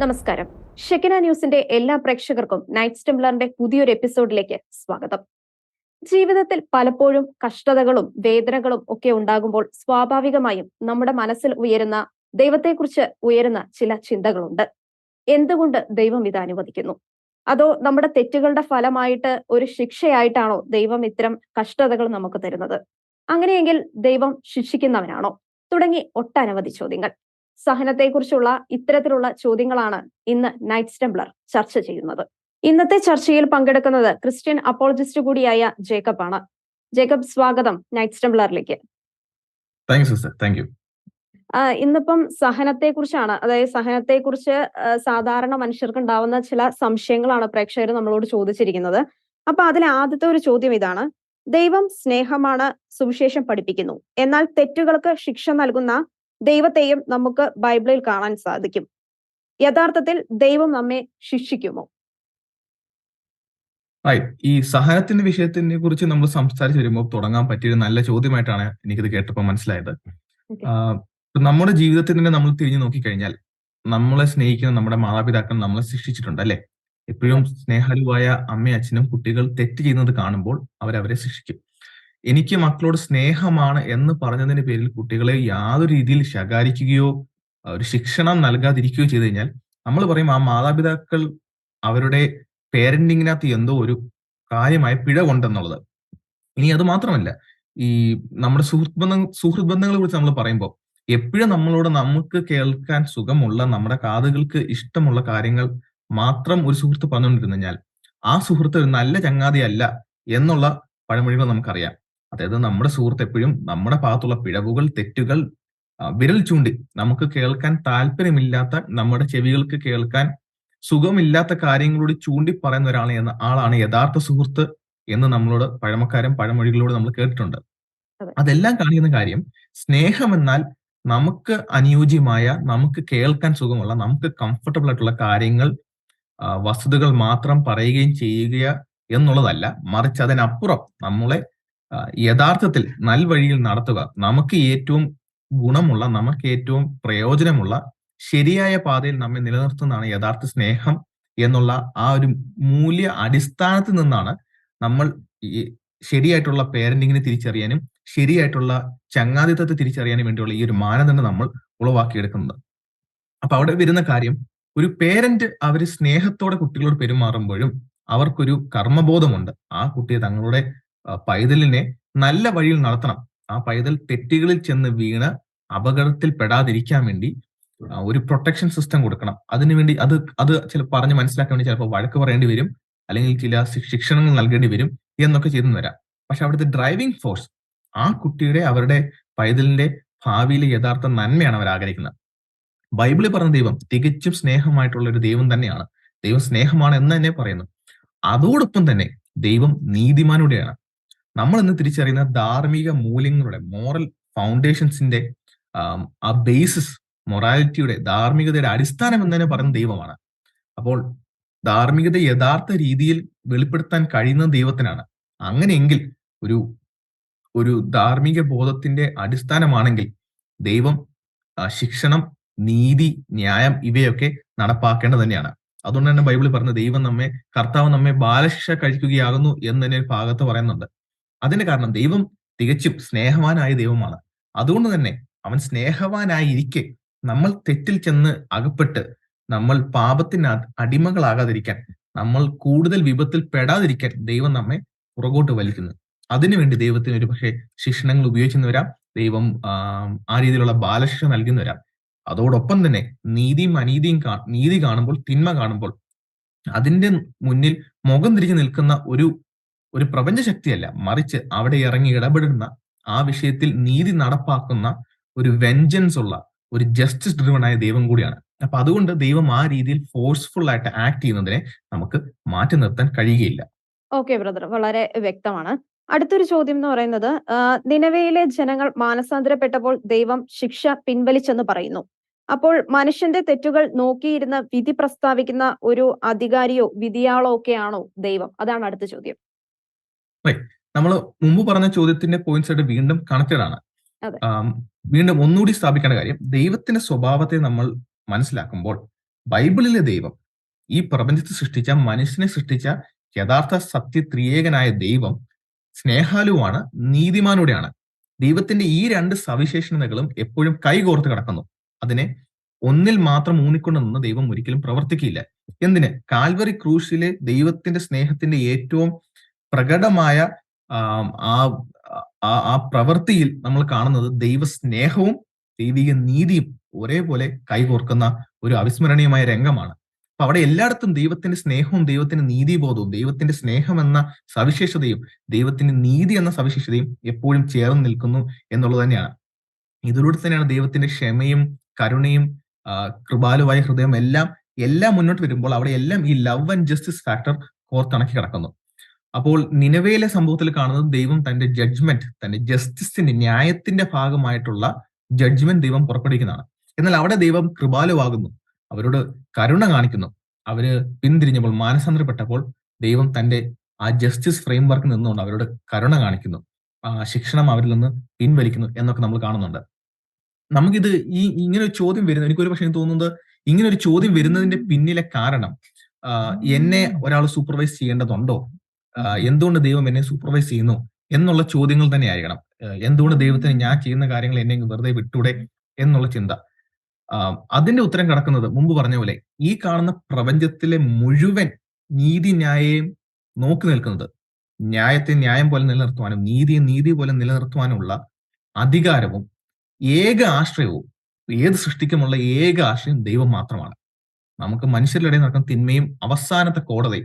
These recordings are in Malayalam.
നമസ്കാരം. ഷെക്കിന ന്യൂസിന്റെ എല്ലാ പ്രേക്ഷകർക്കും നൈറ്റ് സ്റ്റംബ്ലറിന്റെ പുതിയൊരു എപ്പിസോഡിലേക്ക് സ്വാഗതം. ജീവിതത്തിൽ പലപ്പോഴും കഷ്ടതകളും വേദനകളും ഒക്കെ ഉണ്ടാകുമ്പോൾ സ്വാഭാവികമായും നമ്മുടെ മനസ്സിൽ ഉയരുന്ന ദൈവത്തെക്കുറിച്ച് ഉയരുന്ന ചില ചിന്തകളുണ്ട്. എന്തുകൊണ്ട് ദൈവം ഇത് അനുവദിക്കുന്നു? അതോ നമ്മുടെ തെറ്റുകളുടെ ഫലമായിട്ട് ഒരു ശിക്ഷയായിട്ടാണോ ദൈവം ഇത്തരം കഷ്ടതകൾ നമുക്ക് തരുന്നത്? അങ്ങനെയെങ്കിൽ ദൈവം ശിക്ഷിക്കുന്നവനാണോ? തുടങ്ങി ഒട്ടനവധി ചോദ്യങ്ങൾ. സഹനത്തെക്കുറിച്ചുള്ള ഇത്തരത്തിലുള്ള ചോദ്യങ്ങളാണ് ഇന്ന് നൈറ്റ് സ്റ്റംബ്ലർ ചർച്ച ചെയ്യുന്നത്. ഇന്നത്തെ ചർച്ചയിൽ പങ്കെടുക്കുന്നത് ക്രിസ്ത്യൻ അപ്പോളജിസ്റ്റ് കൂടിയായ ജേക്കബ് ആണ്. ജേക്കബ് സ്വാഗതം നൈറ്റ് സ്റ്റംബ്ലറിലേക്ക് ഇന്നിപ്പം സഹനത്തെ താങ്ക് യു ആഹ് ഇന്നിപ്പം സഹനത്തെക്കുറിച്ചാണ്. അതായത് സഹനത്തെക്കുറിച്ച് കുറിച്ച് സാധാരണ മനുഷ്യർക്ക് ഉണ്ടാവുന്ന ചില സംശയങ്ങളാണ് പ്രേക്ഷകർ നമ്മളോട് ചോദിച്ചിരിക്കുന്നത്. അപ്പൊ അതിലെ ആദ്യത്തെ ഒരു ചോദ്യം ഇതാണ്. ദൈവം സ്നേഹമാണ് സുവിശേഷം പഠിപ്പിക്കുന്നു. എന്നാൽ തെറ്റുകൾക്ക് ശിക്ഷ നൽകുന്ന ദൈവത്തെയും നമുക്ക് ബൈബിളിൽ കാണാൻ സാധിക്കും. യഥാർത്ഥത്തിൽ ദൈവം നമ്മെ ശിക്ഷിക്കുമോ? ഈ സഹനത്തിന്റെ വിഷയത്തിനെ കുറിച്ച് നമ്മൾ സംസാരിച്ചു വരുമ്പോൾ തുടങ്ങാൻ പറ്റിയ നല്ല ചോദ്യമായിട്ടാണ് എനിക്കിത് കേട്ടപ്പോൾ മനസ്സിലായത്. നമ്മുടെ ജീവിതത്തിൽ തന്നെ നമ്മൾ തിരിഞ്ഞു നോക്കിക്കഴിഞ്ഞാൽ നമ്മളെ സ്നേഹിക്കുന്ന നമ്മുടെ മാതാപിതാക്കൾ നമ്മളെ ശിക്ഷിച്ചിട്ടുണ്ട് അല്ലെ? എപ്പോഴും സ്നേഹാലുവായ അമ്മയും അച്ഛനും കുട്ടികൾ തെറ്റ് ചെയ്യുന്നത് കാണുമ്പോൾ അവരവരെ ശിക്ഷിക്കും. എനിക്ക് മക്കളോട് സ്നേഹമാണ് എന്ന് പറഞ്ഞതിന്റെ പേരിൽ കുട്ടികളെ യാതൊരു രീതിയിൽ ശകാരിക്കുകയോ ഒരു ശിക്ഷണം നൽകാതിരിക്കുകയോ ചെയ്തു കഴിഞ്ഞാൽ നമ്മൾ പറയും ആ മാതാപിതാക്കൾ അവരുടെ പേരന്റിങ്ങിനകത്ത് എന്തോ ഒരു കാര്യമായ പിഴ കൊണ്ടെന്നുള്ളത്. ഇനി അത് മാത്രമല്ല ഈ നമ്മുടെ സുഹൃത്ത് ബന്ധ സുഹൃത്ത് ബന്ധങ്ങളെ കുറിച്ച് നമ്മൾ പറയുമ്പോൾ എപ്പോഴും നമ്മളോട് നമുക്ക് കേൾക്കാൻ സുഖമുള്ള നമ്മുടെ കാതുകൾക്ക് ഇഷ്ടമുള്ള കാര്യങ്ങൾ മാത്രം ഒരു സുഹൃത്ത് പറഞ്ഞുകൊണ്ടിരുന്നു കഴിഞ്ഞാൽ ആ സുഹൃത്ത് ഒരു നല്ല ചങ്ങാതിയല്ല എന്നുള്ള പഴമൊഴികൾ നമുക്കറിയാം. അതായത് നമ്മുടെ സുഹൃത്ത് എപ്പോഴും നമ്മുടെ ഭാഗത്തുള്ള പിഴവുകൾ തെറ്റുകൾ വിരൽ ചൂണ്ടി നമുക്ക് കേൾക്കാൻ താല്പര്യമില്ലാത്ത നമ്മുടെ ചെവികൾക്ക് കേൾക്കാൻ സുഖമില്ലാത്ത കാര്യങ്ങളോട് ചൂണ്ടി പറയുന്ന ഒരാളെ എന്ന ആളാണ് യഥാർത്ഥ സുഹൃത്ത് എന്ന് നമ്മളോട് പഴമക്കാരൻ പഴമൊഴികളോട് നമ്മൾ കേട്ടിട്ടുണ്ട് അതെ. അതെല്ലാം കാണിക്കുന്ന കാര്യം സ്നേഹം എന്നാൽ നമുക്ക് അനുയോജ്യമായ നമുക്ക് കേൾക്കാൻ സുഖമുള്ള നമുക്ക് കംഫർട്ടബിൾ ആയിട്ടുള്ള കാര്യങ്ങൾ വസ്തുതകൾ മാത്രം പറയുകയും ചെയ്യുക എന്നുള്ളതല്ല മറിച്ച് അതിനപ്പുറം നമ്മളെ യഥാർത്ഥത്തിൽ നൽവഴിയിൽ നടത്തുക. നമുക്ക് ഏറ്റവും ഗുണമുള്ള നമുക്ക് ഏറ്റവും പ്രയോജനമുള്ള ശരിയായ പാതയിൽ നമ്മെ നിലനിർത്തുന്നതാണ് യഥാർത്ഥ സ്നേഹം എന്നുള്ള ആ ഒരു മൂല്യ അടിസ്ഥാനത്തിൽ നിന്നാണ് നമ്മൾ ശരിയായിട്ടുള്ള പേരന്റിങ്ങിനെ തിരിച്ചറിയാനും ശരിയായിട്ടുള്ള ചങ്ങാതിത്വത്തെ തിരിച്ചറിയാനും വേണ്ടിയുള്ള ഈ ഒരു മാനദണ്ഡം നമ്മൾ ഉളവാക്കിയെടുക്കുന്നത്. അപ്പൊ അവിടെ വരുന്ന കാര്യം ഒരു പേരന്റ് അവർ സ്നേഹത്തോടെ കുട്ടികളോട് പെരുമാറുമ്പോഴും അവർക്കൊരു കർമ്മബോധമുണ്ട്. ആ കുട്ടിയെ തങ്ങളുടെ പൈതലിനെ നല്ല വഴിയിൽ നടത്തണം. ആ പൈതൽ തെറ്റുകളിൽ ചെന്ന് വീണ് അപകടത്തിൽ പെടാതിരിക്കാൻ വേണ്ടി ഒരു പ്രൊട്ടക്ഷൻ സിസ്റ്റം കൊടുക്കണം. അതിനുവേണ്ടി അത് അത് ചില പറഞ്ഞ് മനസ്സിലാക്കാൻ വേണ്ടി ചിലപ്പോൾ വഴക്ക് പറയേണ്ടി വരും. അല്ലെങ്കിൽ ചില ശിക്ഷണങ്ങൾ നൽകേണ്ടി വരും എന്നൊക്കെ ചെയ്തു വരാം. പക്ഷെ അവിടുത്തെ ഡ്രൈവിംഗ് ഫോഴ്സ് ആ കുട്ടിയുടെ അവരുടെ പൈതലിന്റെ ഭാവിയിലെ യഥാർത്ഥ നന്മയാണ് അവർ ആഗ്രഹിക്കുന്നത്. ബൈബിളിൽ പറഞ്ഞ ദൈവം തികച്ചും സ്നേഹമായിട്ടുള്ള ഒരു ദൈവം തന്നെയാണ്. ദൈവം സ്നേഹമാണ് എന്ന് തന്നെ പറയുന്നു. അതോടൊപ്പം തന്നെ ദൈവം നീതിമാനുടെയാണ്. നമ്മൾ ഇന്ന് തിരിച്ചറിയുന്ന ധാർമ്മിക മൂല്യങ്ങളുടെ മോറൽ ഫൗണ്ടേഷൻസിന്റെ ആ ബേസിസ് മൊറാലിറ്റിയുടെ ധാർമ്മികതയുടെ അടിസ്ഥാനം എന്ന് തന്നെ പറയുന്ന ദൈവമാണ്. അപ്പോൾ ധാർമ്മികത യഥാർത്ഥ രീതിയിൽ വെളിപ്പെടുത്താൻ കഴിയുന്ന ദൈവത്തിനാണ്. അങ്ങനെയെങ്കിൽ ഒരു ഒരു ധാർമ്മിക ബോധത്തിന്റെ അടിസ്ഥാനമാണെങ്കിൽ ദൈവം ശിക്ഷണം നീതി ന്യായം ഇവയൊക്കെ നടപ്പാക്കേണ്ടത് തന്നെയാണ്. അതുകൊണ്ട് തന്നെ ബൈബിളിൽ പറഞ്ഞ ദൈവം നമ്മെ കർത്താവ് നമ്മെ ബാലശിക്ഷ കഴിക്കുകയാകുന്നു എന്ന് തന്നെ ഒരു ഭാഗത്ത് പറയുന്നുണ്ട്. അതിന് കാരണം ദൈവം തികച്ചും സ്നേഹവാനായ ദൈവമാണ്. അതുകൊണ്ട് തന്നെ അവൻ സ്നേഹവാനായിരിക്കെ നമ്മൾ തെറ്റിൽ ചെന്ന് അകപ്പെട്ട് നമ്മൾ പാപത്തിന് അടിമകളാകാതിരിക്കാൻ നമ്മൾ കൂടുതൽ വിപത്തിൽ പെടാതിരിക്കാൻ ദൈവം നമ്മെ പുറകോട്ട് വലിക്കുന്നു. അതിനുവേണ്ടി ദൈവത്തിന് ഒരു പക്ഷേ ശിക്ഷണങ്ങൾ ഉപയോഗിച്ചെന്ന് വരാം. ദൈവം ആ രീതിയിലുള്ള ബാലശിക്ഷ നൽകുന്ന വരാം. അതോടൊപ്പം തന്നെ നീതിയും അനീതിയും നീതി കാണുമ്പോൾ തിന്മ കാണുമ്പോൾ അതിന്റെ മുന്നിൽ മുഖം തിരിഞ്ഞു നിൽക്കുന്ന ഒരു ഒരു പ്രപഞ്ചശക്തിയല്ല. മറിച്ച് അവിടെ ഇറങ്ങി ഇടപെടുന്ന ആ വിഷയത്തിൽ നീതി നടപ്പാക്കുന്ന ഒരു വെഞ്ചൻസ് ഉള്ള ഒരു ജസ്റ്റിസ് ഡ്രിവണായ ദൈവം കൂടിയാണ്. അപ്പൊ അതുകൊണ്ട് ദൈവം ആ രീതിയിൽ ഫോഴ്സ്ഫുൾ ആയിട്ട് ആക്ട് ചെയ്യുന്നതിനെ നമുക്ക് മാറ്റി നിർത്താൻ കഴിയുകയില്ല. ഓക്കെ ബ്രദർ വളരെ വ്യക്തമാണ്. അടുത്തൊരു ചോദ്യം എന്ന് പറയുന്നത് നിലവിലെ ജനങ്ങൾ മാനസാന്തരപ്പെട്ടപ്പോൾ ദൈവം ശിക്ഷ പിൻവലിച്ചെന്ന് പറയുന്നു. അപ്പോൾ മനുഷ്യന്റെ തെറ്റുകൾ നോക്കിയിരുന്ന് വിധി പ്രസ്താവിക്കുന്ന ഒരു അധികാരിയോ വിധിയാളോ ഒക്കെയാണോ ദൈവം? അതാണ് അടുത്ത ചോദ്യം. നമ്മൾ മുമ്പ് പറഞ്ഞ ചോദ്യത്തിന്റെ പോയിന്റ്സ് ആയിട്ട് വീണ്ടും കണക്റ്റഡ് ആണ്. വീണ്ടും ഒന്നുകൂടി സ്ഥാപിക്കേണ്ട കാര്യം ദൈവത്തിന്റെ സ്വഭാവത്തെ നമ്മൾ മനസ്സിലാക്കുമ്പോൾ ബൈബിളിലെ ദൈവം ഈ പ്രപഞ്ചത്തെ സൃഷ്ടിച്ച മനുഷ്യനെ സൃഷ്ടിച്ച യഥാർത്ഥ സത്യ ത്രിയേകനായ ദൈവം സ്നേഹാലുവാണ് നീതിമാനൂടെയാണ്. ദൈവത്തിന്റെ ഈ രണ്ട് സവിശേഷതകളും എപ്പോഴും കൈകോർത്ത് കിടക്കുന്നു. അതിനെ ഒന്നിൽ മാത്രം ഊന്നിക്കൊണ്ട് നിന്ന് ദൈവം ഒരിക്കലും പ്രവർത്തിക്കില്ല. എന്തിന്? കാൽവറി ക്രൂശിലെ ദൈവത്തിന്റെ സ്നേഹത്തിന്റെ ഏറ്റവും പ്രകടമായ ആ ആ- പ്രവൃത്തിയിൽ നമ്മൾ കാണുന്നത് ദൈവ സ്നേഹവും ദൈവിക നീതിയും ഒരേപോലെ കൈകോർക്കുന്ന ഒരു അവിസ്മരണീയമായ രംഗമാണ്. അപ്പൊ അവിടെ എല്ലായിടത്തും ദൈവത്തിന്റെ സ്നേഹവും ദൈവത്തിന്റെ നീതിബോധവും ദൈവത്തിന്റെ സ്നേഹം എന്ന സവിശേഷതയും ദൈവത്തിന്റെ നീതി എന്ന സവിശേഷതയും എപ്പോഴും ചേർന്ന് നിൽക്കുന്നു എന്നുള്ളത് തന്നെയാണ്. ഇതിലൂടെ തന്നെയാണ് ദൈവത്തിന്റെ ക്ഷമയും കരുണയും കൃപാലുവായ ഹൃദയം എല്ലാം എല്ലാം മുന്നോട്ട് വരുമ്പോൾ അവിടെ എല്ലാം ഈ ലവ് ആൻഡ് ജസ്റ്റിസ് ഫാക്ടർ കോർത്തിണക്കി കിടക്കുന്നു. അപ്പോൾ നിലവിലെ സംഭവത്തിൽ കാണുന്നത് ദൈവം തന്റെ ജഡ്ജ്മെന്റ് തന്റെ ജസ്റ്റിസിന്റെ ന്യായത്തിന്റെ ഭാഗമായിട്ടുള്ള ജഡ്ജ്മെന്റ് ദൈവം പുറപ്പെടുവിക്കുന്നതാണ്. എന്നാൽ അവിടെ ദൈവം കൃപാലുവാകുന്നു. അവരോട് കരുണ കാണിക്കുന്നു. അവർ പിന്തിരിഞ്ഞപ്പോൾ മാനസാന്തരപ്പെട്ടപ്പോൾ ദൈവം തന്റെ ആ ജസ്റ്റിസ് ഫ്രെയിംവർക്ക് നിന്നുകൊണ്ട് അവരോട് കരുണ കാണിക്കുന്നു. ആ ശിക്ഷണം അവരിൽ നിന്ന് പിൻവലിക്കുന്നു എന്നൊക്കെ നമ്മൾ കാണുന്നുണ്ട്. നമുക്കിത് ഈ ഇങ്ങനെ ഒരു ചോദ്യം വരുന്നത് എനിക്കൊരു പക്ഷേ തോന്നുന്നത് ഇങ്ങനെ ഒരു ചോദ്യം വരുന്നതിന്റെ പിന്നിലെ കാരണം എന്നെ ഒരാൾ സൂപ്പർവൈസ് ചെയ്യേണ്ടതുണ്ടോ? എന്തുകൊണ്ട് ദൈവം എന്നെ സൂപ്പർവൈസ് ചെയ്യുന്നു എന്നുള്ള ചോദ്യങ്ങൾ തന്നെ ആയിരിക്കണം എന്തുകൊണ്ട് ദൈവത്തിന് ഞാൻ ചെയ്യുന്ന കാര്യങ്ങൾ എന്നെ വെറുതെ വിട്ടൂടെ എന്നുള്ള ചിന്ത. അതിന്റെ ഉത്തരം കിടക്കുന്നത് മുമ്പ് പറഞ്ഞ പോലെ ഈ കാണുന്ന പ്രപഞ്ചത്തിലെ മുഴുവൻ നീതി ന്യായയും നോക്കി നിൽക്കുന്നത് ന്യായത്തെ ന്യായം പോലെ നിലനിർത്തുവാനും നീതിയെ നീതി പോലെ നിലനിർത്തുവാനുള്ള അധികാരവും ഏക ആശ്രയവും ഏത് സൃഷ്ടിക്കുമുള്ള ഏക ആശയം ദൈവം മാത്രമാണ്. നമുക്ക് മനുഷ്യരുടെ ഇടയിൽ നടക്കുന്ന തിന്മയും അവസാനത്തെ കോടതി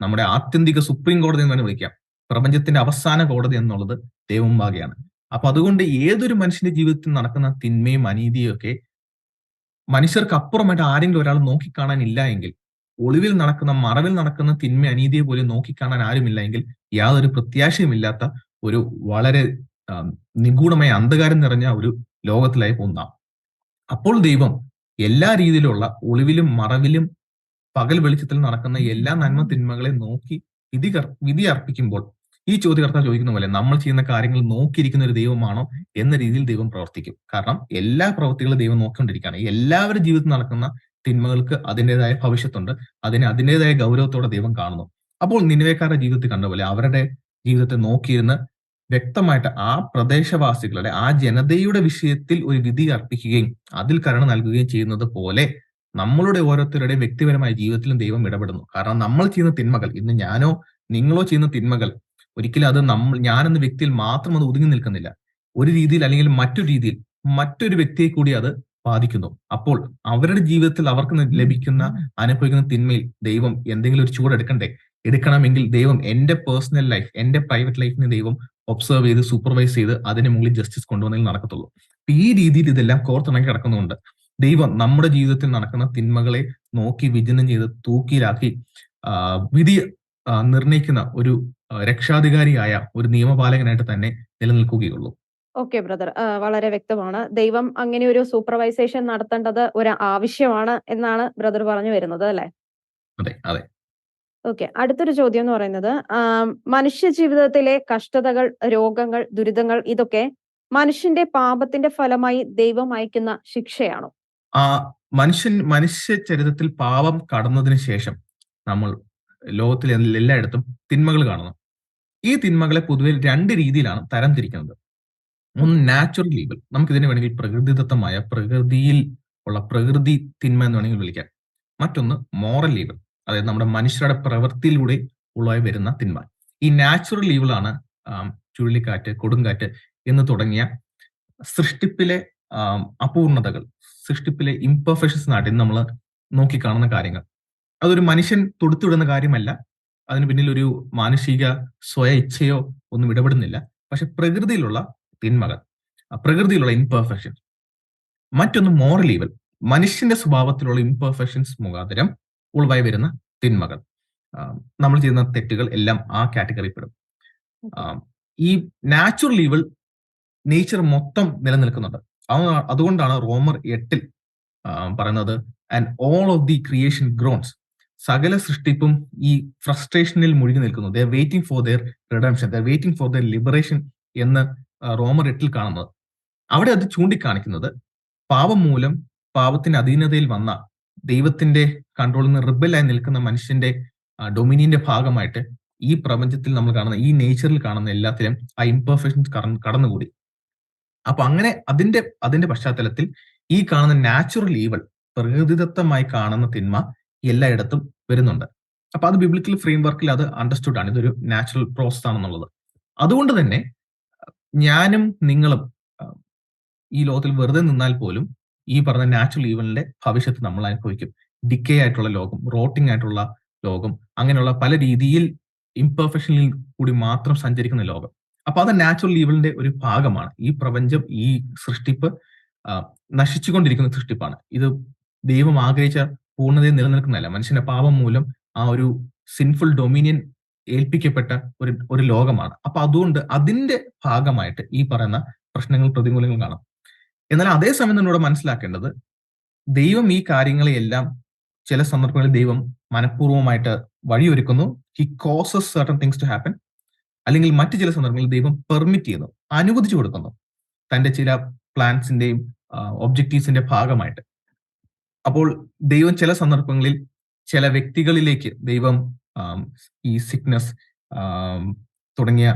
നമ്മുടെ ആത്യന്തിക സുപ്രീം കോടതി എന്ന് തന്നെ വിളിക്കാം. പ്രപഞ്ചത്തിന്റെ അവസാന കോടതി എന്നുള്ളത് ദൈവമുമ്പാകെയാണ് അപ്പൊ അതുകൊണ്ട് ഏതൊരു മനുഷ്യന്റെ ജീവിതത്തിൽ നടക്കുന്ന തിന്മയും അനീതിയും ഒക്കെ മനുഷ്യർക്ക് അപ്പുറമായിട്ട് ആരെങ്കിലും ഒരാൾ നോക്കിക്കാണാനില്ല എങ്കിൽ ഒളിവിൽ നടക്കുന്ന മറവിൽ നടക്കുന്ന തിന്മ അനീതിയെ പോലും നോക്കിക്കാണാൻ ആരുമില്ല എങ്കിൽ യാതൊരു പ്രത്യാശയുമില്ലാത്ത ഒരു വളരെ നിഗൂഢമായ അന്ധകാരം നിറഞ്ഞ ഒരു ലോകത്തിലായി പോകുന്ന അപ്പോൾ ദൈവം എല്ലാ രീതിയിലുള്ള ഒളിവിലും മറവിലും പകൽ വെളിച്ചത്തിൽ നടക്കുന്ന എല്ലാ നന്മ തിന്മകളെ നോക്കി വിധി വിധി അർപ്പിക്കുമ്പോൾ ഈ ചോദ്യകർത്താവ് ചോദിക്കുന്ന പോലെ നമ്മൾ ചെയ്യുന്ന കാര്യങ്ങൾ നോക്കിയിരിക്കുന്ന ഒരു ദൈവമാണോ എന്ന രീതിയിൽ ദൈവം പ്രവർത്തിക്കും. കാരണം എല്ലാ പ്രവൃത്തികളും ദൈവം നോക്കിക്കൊണ്ടിരിക്കുകയാണ്. എല്ലാവരുടെ ജീവിതത്തിൽ നടക്കുന്ന തിന്മകൾക്ക് അതിന്റെതായ ഭവിഷ്യത്തുണ്ട്. അതിനെ അതിന്റെതായ ഗൗരവത്തോടെ ദൈവം കാണുന്നു. അപ്പോൾ നിന്നവേക്കാരുടെ ജീവിതത്തിൽ കണ്ട പോലെ അവരുടെ ജീവിതത്തെ നോക്കിയിരുന്ന് വ്യക്തമായിട്ട് ആ പ്രദേശവാസികളുടെ ആ ജനതയുടെ വിഷയത്തിൽ ഒരു വിധി അർപ്പിക്കുകയും അതിൽ കരുണ നൽകുകയും ചെയ്യുന്നത് പോലെ നമ്മളുടെ ഓരോരുത്തരുടെയും വ്യക്തിപരമായ ജീവിതത്തിലും ദൈവം ഇടപെടുന്നു. കാരണം നമ്മൾ ചെയ്യുന്ന തിന്മകൾ ഇന്ന് ഞാനോ നിങ്ങളോ ചെയ്യുന്ന തിന്മകൾ ഒരിക്കലും അത് നമ്മൾ ഞാൻ എന്ന വ്യക്തിയിൽ മാത്രം അത് ഒതുങ്ങി നിൽക്കുന്നില്ല. ഒരു രീതിയിൽ അല്ലെങ്കിൽ മറ്റൊരു രീതിയിൽ മറ്റൊരു വ്യക്തിയെ കൂടി അത് ബാധിക്കുന്നു. അപ്പോൾ അവരുടെ ജീവിതത്തിൽ അവർക്ക് ലഭിക്കുന്ന അനുഭവിക്കുന്ന തിന്മയിൽ ദൈവം എന്തെങ്കിലും ഒരു ചൂടെടുക്കണ്ടേ എടുക്കണമെങ്കിൽ ദൈവം എന്റെ പേഴ്സണൽ ലൈഫ് എന്റെ പ്രൈവറ്റ് ലൈഫിനെ ദൈവം ഒബ്സർവ് ചെയ്ത് സൂപ്പർവൈസ് ചെയ്ത് അതിന് മുകളിൽ ജസ്റ്റിസ് കൊണ്ടുവന്നതിൽ നടക്കത്തുള്ളൂ. ഈ രീതിയിൽ ഇതെല്ലാം കോർത്തിണങ്ങി കിടക്കുന്നുണ്ട് ദൈവം നമ്മുടെ ജീവിതത്തിൽ നടക്കുന്ന തിന്മകളെ നോക്കി വിചിന്തനം ചെയ്ത് തൂക്കിയിലാക്കി വിധി നിർണയിക്കുന്ന ഒരു രക്ഷാധികാരിയായ ഒരു നിയമപാലകനായിട്ട് തന്നെ നിലനിൽക്കുകയുള്ളൂ. ഓക്കെ ബ്രദർ വളരെ വ്യക്തമാണ്. ദൈവം അങ്ങനെ ഒരു സൂപ്പർവൈസേഷൻ നടത്തേണ്ടത് ഒരു ആവശ്യമാണ് എന്നാണ് ബ്രദർ പറഞ്ഞു വരുന്നത് അല്ലെ? അതെ അതെ. ഓക്കെ അടുത്തൊരു ചോദ്യം എന്ന് പറയുന്നത് മനുഷ്യ ജീവിതത്തിലെ കഷ്ടതകൾ രോഗങ്ങൾ ദുരിതങ്ങൾ ഇതൊക്കെ മനുഷ്യന്റെ പാപത്തിന്റെ ഫലമായി ദൈവം അയക്കുന്ന ശിക്ഷയാണോ? ആ മനുഷ്യൻ മനുഷ്യ ചരിത്രത്തിൽ പാപം കടന്നതിന് ശേഷം നമ്മൾ ലോകത്തിൽ എല്ലായിടത്തും തിന്മകൾ കാണുന്നു. ഈ തിന്മകളെ പൊതുവെ രണ്ട് രീതിയിലാണ് തരം തിരിക്കുന്നത് ഒന്ന് നാച്ചുറൽ ലീവൽ നമുക്ക് ഇതിനെ വേണമെങ്കിൽ പ്രകൃതിദത്തമായ പ്രകൃതിയിൽ ഉള്ള പ്രകൃതി തിന്മ എന്ന് വേണമെങ്കിൽ വിളിക്കാം. മറ്റൊന്ന് മോറൽ ലീവൽ അതായത് നമ്മുടെ മനുഷ്യരുടെ പ്രവൃത്തിയിലൂടെ ഉള്ളതായി വരുന്ന തിന്മ. ഈ നാച്ചുറൽ ലീവലാണ് ചുഴലിക്കാറ്റ് കൊടുങ്കാറ്റ് എന്ന് തുടങ്ങിയ സൃഷ്ടിപ്പിലെ അപൂർണതകൾ. സൃഷ്ടിപ്പിലെ ഇംപെർഫെക്ഷൻസ് നാട്ടിൽ നമ്മൾ നോക്കിക്കാണുന്ന കാര്യങ്ങൾ. അതൊരു മനുഷ്യൻ തൊടുത്തുവിടുന്ന കാര്യമല്ല. അതിന് പിന്നിൽ ഒരു മാനുഷിക സ്വയ ഇച്ഛയോ ഒന്നും ഇടപെടുന്നില്ല. പക്ഷെ പ്രകൃതിയിലുള്ള തിന്മകൾ പ്രകൃതിയിലുള്ള ഇംപെർഫെക്ഷൻ മറ്റൊന്ന് മോറൽ ഈവൽ മനുഷ്യന്റെ സ്വഭാവത്തിലുള്ള ഇംപെർഫെക്ഷൻസ് മുഖാന്തരം ഉളവായി വരുന്ന തിന്മകൾ. നമ്മൾ ചെയ്യുന്ന തെറ്റുകൾ എല്ലാം ആ കാറ്റഗറി പെടും. ഈ നാച്ചുറൽ ഈവൽ നേച്ചർ മൊത്തം നിലനിൽക്കുന്നുണ്ട്. അതുകൊണ്ടാണ് റോമർ എട്ടിൽ പറയുന്നത് and all of the creation groans സകല സൃഷ്ടിപ്പും ഈ ഫ്രസ്ട്രേഷനിൽ മുഴുകി നിൽക്കുന്നു. They're waiting for their redemption they're waiting for their liberation എന്ന് റോമർ എട്ടിൽ കാണുന്നത്. അവിടെ അത് ചൂണ്ടിക്കാണിക്കുന്നത് പാപം മൂലം പാപത്തിന്റെ അധീനതയിൽ വന്ന ദൈവത്തിന്റെ കൺട്രോളിൽ നിന്ന് റിബലായി നിൽക്കുന്ന മനുഷ്യന്റെ ഡൊമിനിയന്റെ ഭാഗമായിട്ട് ഈ പ്രപഞ്ചത്തിൽ നമ്മൾ കാണുന്ന ഈ നേച്ചറിൽ കാണുന്ന എല്ലാത്തിലും ആ ഇംപെർഫെക്ഷൻസ് കടന്നുകൂടി. അപ്പൊ അങ്ങനെ അതിന്റെ അതിന്റെ പശ്ചാത്തലത്തിൽ ഈ കാണുന്ന നാച്ചുറൽ ഈവൾ പ്രകൃതിദത്തമായി കാണുന്ന തിന്മ എല്ലായിടത്തും വരുന്നുണ്ട്. അപ്പൊ അത് ബിബ്ലിക്കൽ ഫ്രെയിംവർക്കിൽ അത് അണ്ടർസ്റ്റുഡ് ആണ്. ഇതൊരു നാച്ചുറൽ പ്രോസസ് ആണെന്നുള്ളത്. അതുകൊണ്ട് തന്നെ ഞാനും നിങ്ങളും ഈ ലോകത്തിൽ വെറുതെ നിന്നാൽ പോലും ഈ പറഞ്ഞ നാച്ചുറൽ ഈവലിന്റെ ഭവിഷ്യത്ത് നമ്മൾ അനുഭവിക്കും. ഡിക്കേ ആയിട്ടുള്ള ലോകം റോട്ടിംഗ് ആയിട്ടുള്ള ലോകം അങ്ങനെയുള്ള പല രീതിയിൽ ഇംപെർഫെക്ഷനിൽ കൂടി മാത്രം സഞ്ചരിക്കുന്ന ലോകം. അപ്പൊ അത് നാച്ചുറൽ ഈവലിന്റെ ഒരു ഭാഗമാണ്. ഈ പ്രപഞ്ചം ഈ സൃഷ്ടിപ്പ് നശിച്ചുകൊണ്ടിരിക്കുന്ന സൃഷ്ടിപ്പാണ്. ഇത് ദൈവം ആഗ്രഹിച്ച പൂർണതയിൽ നിലനിൽക്കുന്നതല്ല. മനുഷ്യന്റെ പാപം മൂലം ആ ഒരു സിൻഫുൾ ഡൊമിനിയൻ ഏൽപ്പിക്കപ്പെട്ട ഒരു ഒരു ലോകമാണ്. അപ്പൊ അതുകൊണ്ട് അതിന്റെ ഭാഗമായിട്ട് ഈ പറയുന്ന പ്രശ്നങ്ങൾ പ്രതികൂലങ്ങൾ കാണാം. എന്നാൽ അതേസമയം നമ്മളിവിടെ മനസ്സിലാക്കേണ്ടത് ദൈവം ഈ കാര്യങ്ങളെയെല്ലാം ചില സന്ദർഭങ്ങളിൽ ദൈവം മനഃപൂർവമായിട്ട് വഴിയൊരുക്കുന്നു. He causes certain things to happen അല്ലെങ്കിൽ മറ്റു ചില സന്ദർഭങ്ങളിൽ ദൈവം പെർമിറ്റ് ചെയ്യുന്നു അനുവദിച്ചു കൊടുക്കുന്നു തന്റെ ചില പ്ലാൻസിന്റെയും ഒബ്ജക്റ്റീവ്സിന്റെ ഭാഗമായിട്ട്. അപ്പോൾ ദൈവം ചില സന്ദർഭങ്ങളിൽ ചില വ്യക്തികളിലേക്ക് ദൈവം ഈ സിക്നസ് തുടങ്ങിയ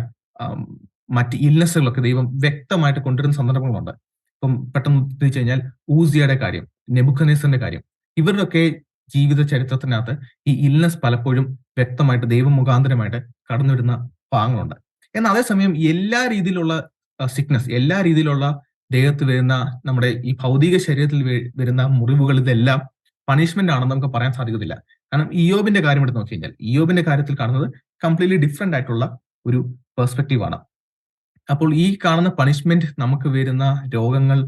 മറ്റ് ഇൽനെസ്സുകളൊക്കെ ദൈവം വ്യക്തമായിട്ട് കൊണ്ടുവരുന്ന സന്ദർഭങ്ങളുണ്ട്. ഇപ്പം പെട്ടെന്ന് തിരിച്ചു കഴിഞ്ഞാൽ ഊസിയുടെ കാര്യം നെബുഖനേസറിന്റെ കാര്യം ഇവരുടെയൊക്കെ ജീവിത ചരിത്രത്തിനകത്ത് ഈ ഇൽനെസ് പലപ്പോഴും വ്യക്തമായിട്ട് ദൈവം മുഖാന്തരമായിട്ട് കടന്നു വരുന്ന ഭാഗങ്ങളുണ്ട്. എന്നാൽ അതേസമയം എല്ലാ രീതിയിലുള്ള സിക്നസ് എല്ലാ രീതിയിലുള്ള ദേഹത്ത് വരുന്ന നമ്മുടെ ഈ ഭൗതിക ശരീരത്തിൽ വരുന്ന മുറിവുകൾ ഇതെല്ലാം പണിഷ്മെന്റ് ആണെന്ന് നമുക്ക് പറയാൻ സാധിക്കത്തില്ല. കാരണം ഇയോബിന്റെ കാര്യം എടുത്ത് നോക്കി കഴിഞ്ഞാൽ ഇയോബിന്റെ കാര്യത്തിൽ കാണുന്നത് കംപ്ലീറ്റ്ലി ഡിഫറെന്റ് ആയിട്ടുള്ള ഒരു പെർസ്പെക്റ്റീവ് ആണ്. അപ്പോൾ ഈ കാണുന്ന പണിഷ്മെന്റ് നമുക്ക് വരുന്ന രോഗങ്ങൾ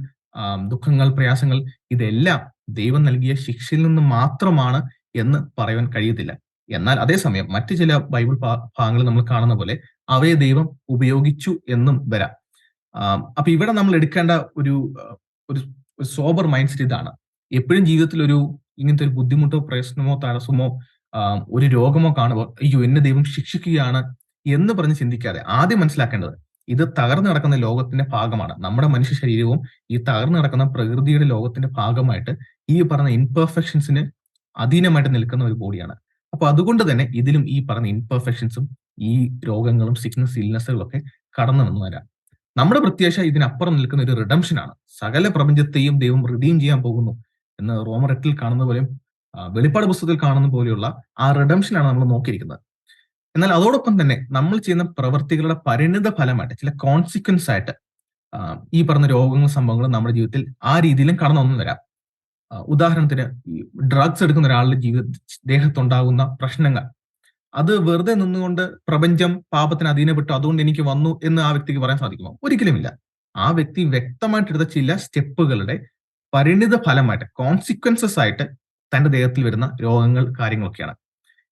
ദുഃഖങ്ങൾ പ്രയാസങ്ങൾ ഇതെല്ലാം ദൈവം നൽകിയ ശിക്ഷയിൽ നിന്ന് മാത്രമാണ് എന്ന് പറയാൻ കഴിയത്തില്ല. എന്നാൽ അതേസമയം മറ്റു ചില ബൈബിൾ ഭാഗങ്ങൾ നമ്മൾ കാണുന്ന പോലെ അവയെ ദൈവം ഉപയോഗിച്ചു എന്നും വരാം. അപ്പൊ ഇവിടെ നമ്മൾ എടുക്കേണ്ട ഒരു ഒരു സോബർ മൈൻഡ് സെറ്റ് ഇതാണ്. എപ്പോഴും ജീവിതത്തിൽ ഒരു ഇങ്ങനത്തെ ഒരു ബുദ്ധിമുട്ടോ പ്രശ്നമോ തടസ്സമോ ഒരു രോഗമോ കാണുമ്പോൾ അയ്യോ എന്നെ ദൈവം ശിക്ഷിക്കുകയാണ് എന്ന് പറഞ്ഞ് ചിന്തിക്കാതെ ആദ്യം മനസ്സിലാക്കേണ്ടത് ഇത് തകർന്നു നടക്കുന്ന ലോകത്തിന്റെ ഭാഗമാണ്. നമ്മുടെ മനുഷ്യ ശരീരവും ഈ തകർന്നു നടക്കുന്ന പ്രകൃതിയുടെ ലോകത്തിന്റെ ഭാഗമായിട്ട് ഈ പറഞ്ഞ ഇൻപെർഫെക്ഷൻസിന് അധീനമായിട്ട് നിൽക്കുന്ന ഒരു ബോഡിയാണ് അപ്പൊ അതുകൊണ്ട് തന്നെ ഇതിലും ഈ പറഞ്ഞ ഇൻപെർഫെക്ഷൻസും ഈ രോഗങ്ങളും സിക്നസ് ഇൽനെസ്സുകളും ഒക്കെ കടന്നു വന്നു വരാം. നമ്മുടെ പ്രത്യാശ ഇതിനപ്പുറം നിൽക്കുന്ന ഒരു റിഡംഷൻ ആണ്. സകല പ്രപഞ്ചത്തെയും ദൈവം റിഡീം ചെയ്യാൻ പോകുന്നു എന്ന് റോമർ എട്ടിൽ കാണുന്ന പോലെയും വെളിപ്പാട് പുസ്തകത്തിൽ കാണുന്ന പോലെയുള്ള ആ റിഡംഷനാണ് നമ്മൾ നോക്കിയിരിക്കുന്നത്. എന്നാൽ അതോടൊപ്പം തന്നെ നമ്മൾ ചെയ്യുന്ന പ്രവൃത്തികളുടെ പരിണിത ഫലമായിട്ട് ചില കോൺസിക്വൻസ് ആയിട്ട് ഈ പറഞ്ഞ രോഗങ്ങളും സംഭവങ്ങളും നമ്മുടെ ജീവിതത്തിൽ ആ രീതിയിലും കടന്നു വന്നു വരാം. ഉദാഹരണത്തിന് ഈ ഡ്രഗ്സ് എടുക്കുന്ന ഒരാളുടെ ജീവിത ദേഹത്തുണ്ടാകുന്ന പ്രശ്നങ്ങൾ. അത് വെറുതെ നിന്നുകൊണ്ട് പ്രപഞ്ചം പാപത്തിന് അധീനപ്പെട്ടു അതുകൊണ്ട് എനിക്ക് വന്നു എന്ന് ആ വ്യക്തിക്ക് പറയാൻ സാധിക്കുമോ? ഒരിക്കലുമില്ല. ആ വ്യക്തി വ്യക്തമായിട്ട് എടുത്ത ചില സ്റ്റെപ്പുകളുടെ പരിണിത ഫലമായിട്ട് കോൺസിക്വൻസസ് ആയിട്ട് തന്റെ ദേഹത്തിൽ വരുന്ന രോഗങ്ങൾ കാര്യങ്ങളൊക്കെയാണ്.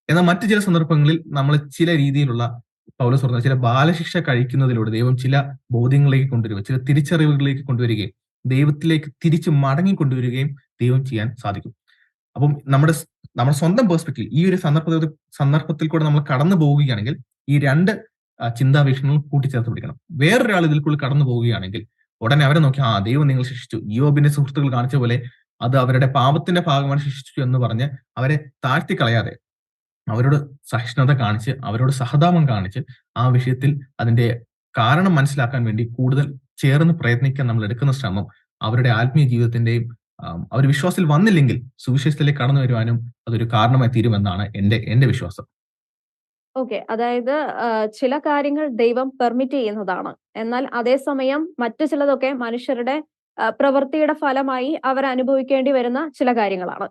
എന്നാൽ മറ്റു ചില സന്ദർഭങ്ങളിൽ നമ്മൾ ചില രീതിയിലുള്ള പൗലസ് പറഞ്ഞ ചില ബാലശിക്ഷ കഴിക്കുന്നതിലൂടെ ദൈവം ചില ബോധ്യങ്ങളിലേക്ക് കൊണ്ടുവരിക ചില തിരിച്ചറിവുകളിലേക്ക് കൊണ്ടുവരികയും ദൈവത്തിലേക്ക് തിരിച്ചു മടങ്ങി കൊണ്ടുവരികയും ദൈവം ചെയ്യാൻ സാധിക്കും. അപ്പം നമ്മുടെ നമ്മുടെ സ്വന്തം പേഴ്സ്പെക്റ്റീവ് ഈ ഒരു സന്ദർഭ സന്ദർഭത്തിൽ കൂടെ നമ്മൾ കടന്നു പോവുകയാണെങ്കിൽ ഈ രണ്ട് ചിന്താ വീക്ഷണങ്ങളും കൂട്ടിച്ചേർത്ത് പിടിക്കണം. വേറൊരാൾ ഇതിൽ കൂടി കടന്നു പോവുകയാണെങ്കിൽ ഉടനെ അവരെ നോക്കി ആ ദൈവം നിങ്ങൾ ശിക്ഷിച്ചു. യോബിന്റെ സുഹൃത്തുക്കൾ കാണിച്ച പോലെ അത് അവരുടെ പാപത്തിന്റെ ഭാഗമാണ് ശിക്ഷിച്ചു എന്ന് പറഞ്ഞ് അവരെ താഴ്ത്തി കളയാതെ അവരോട് സഹിഷ്ണുത കാണിച്ച് അവരോട് സഹതാപം കാണിച്ച് ആ വിഷയത്തിൽ അതിന്റെ കാരണം മനസ്സിലാക്കാൻ വേണ്ടി കൂടുതൽ ചേർന്ന് പ്രയത്നിക്കാൻ നമ്മൾ എടുക്കുന്ന ശ്രമം അവരുടെ ആത്മീയ ജീവിതത്തിന്റെയും അവർ വിശ്വാസത്തിൽ വന്നില്ലെങ്കിൽ സുവിശേഷത്തിലേക്ക് കടന്നു വരുവാനും അതൊരു കാരണമായി തീരുമെന്നാണ് എന്റെ എന്റെ വിശ്വാസം. ഓക്കെ അതായത് ചില കാര്യങ്ങൾ ദൈവം പെർമിറ്റ് ചെയ്യുന്നതാണ്. എന്നാൽ അതേസമയം മറ്റു ചിലതൊക്കെ മനുഷ്യരുടെ പ്രവൃത്തിയുടെ ഫലമായി അവർ അനുഭവിക്കേണ്ടി വരുന്ന ചില കാര്യങ്ങളാണ്.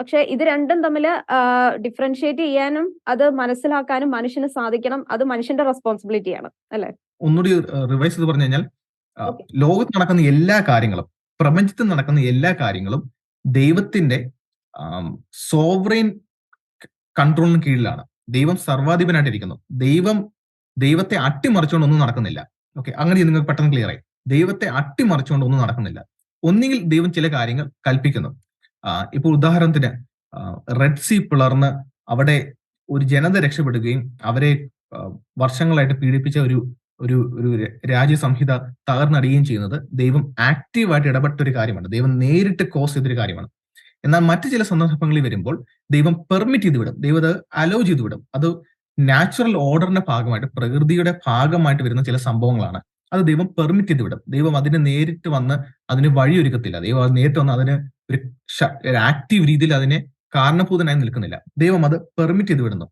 പക്ഷെ ഇത് രണ്ടും തമ്മിൽ ഡിഫറൻഷിയേറ്റ് ചെയ്യാനും അത് മനസ്സിലാക്കാനും മനുഷ്യന് സാധിക്കണം. അത് മനുഷ്യന്റെ റെസ്പോൺസിബിലിറ്റിയാണ് അല്ലെ? ഒന്നുകൂടി റിവൈസ് ചെയ്ത് പറഞ്ഞു കഴിഞ്ഞാൽ ലോകത്ത് നടക്കുന്ന എല്ലാ കാര്യങ്ങളും പ്രപഞ്ചത്തിൽ നടക്കുന്ന എല്ലാ കാര്യങ്ങളും ദൈവത്തിന്റെ സോവറൈൻ കൺട്രോളിന് കീഴിലാണ്. ദൈവം സർവാധിപനായിട്ടിരിക്കുന്നു. ദൈവം ദൈവത്തെ അട്ടിമറിച്ചുകൊണ്ട് ഒന്നും നടക്കുന്നില്ല. ഓക്കെ അങ്ങനെ നിങ്ങൾക്ക് പെട്ടെന്ന് ക്ലിയർ ആയി. ദൈവത്തെ അട്ടിമറിച്ചുകൊണ്ട് ഒന്നും നടക്കുന്നില്ല. ഒന്നുകിൽ ദൈവം ചില കാര്യങ്ങൾ കൽപ്പിക്കുന്നു. ഇപ്പോൾ ഉദാഹരണത്തിന് റെഡ് സീ പിളർന്ന് അവിടെ ഒരു ജനത രക്ഷപ്പെടുകയും അവരെ വർഷങ്ങളായിട്ട് പീഡിപ്പിച്ച ഒരു ഒരു ഒരു രാജ്യസംഹിത തകർന്നടിയുകയും ചെയ്യുന്നത് ദൈവം ആക്റ്റീവായിട്ട് ഇടപെട്ട ഒരു കാര്യമാണ്. ദൈവം നേരിട്ട് കോസ് ചെയ്തൊരു കാര്യമാണ്. എന്നാൽ മറ്റു ചില സന്ദർഭങ്ങളിൽ വരുമ്പോൾ ദൈവം പെർമിറ്റ് ചെയ്ത് വിടും ദൈവം അത് അലോ ചെയ്ത് വിടും അത് നാച്ചുറൽ ഓർഡറിന്റെ ഭാഗമായിട്ട് പ്രകൃതിയുടെ ഭാഗമായിട്ട് വരുന്ന ചില സംഭവങ്ങളാണ്. അത് ദൈവം പെർമിറ്റ് ചെയ്ത് വിടും ദൈവം അതിനെ നേരിട്ട് വന്ന് അതിന് വഴിയൊരുക്കത്തില്ല. ദൈവം അത് നേരിട്ട് വന്ന് അതിന് ഒരു ആക്റ്റീവ് രീതിയിൽ അതിനെ കാരണഭൂതനായി നിൽക്കുന്നില്ല. ദൈവം അത് പെർമിറ്റ് ചെയ്ത് വിടുന്നു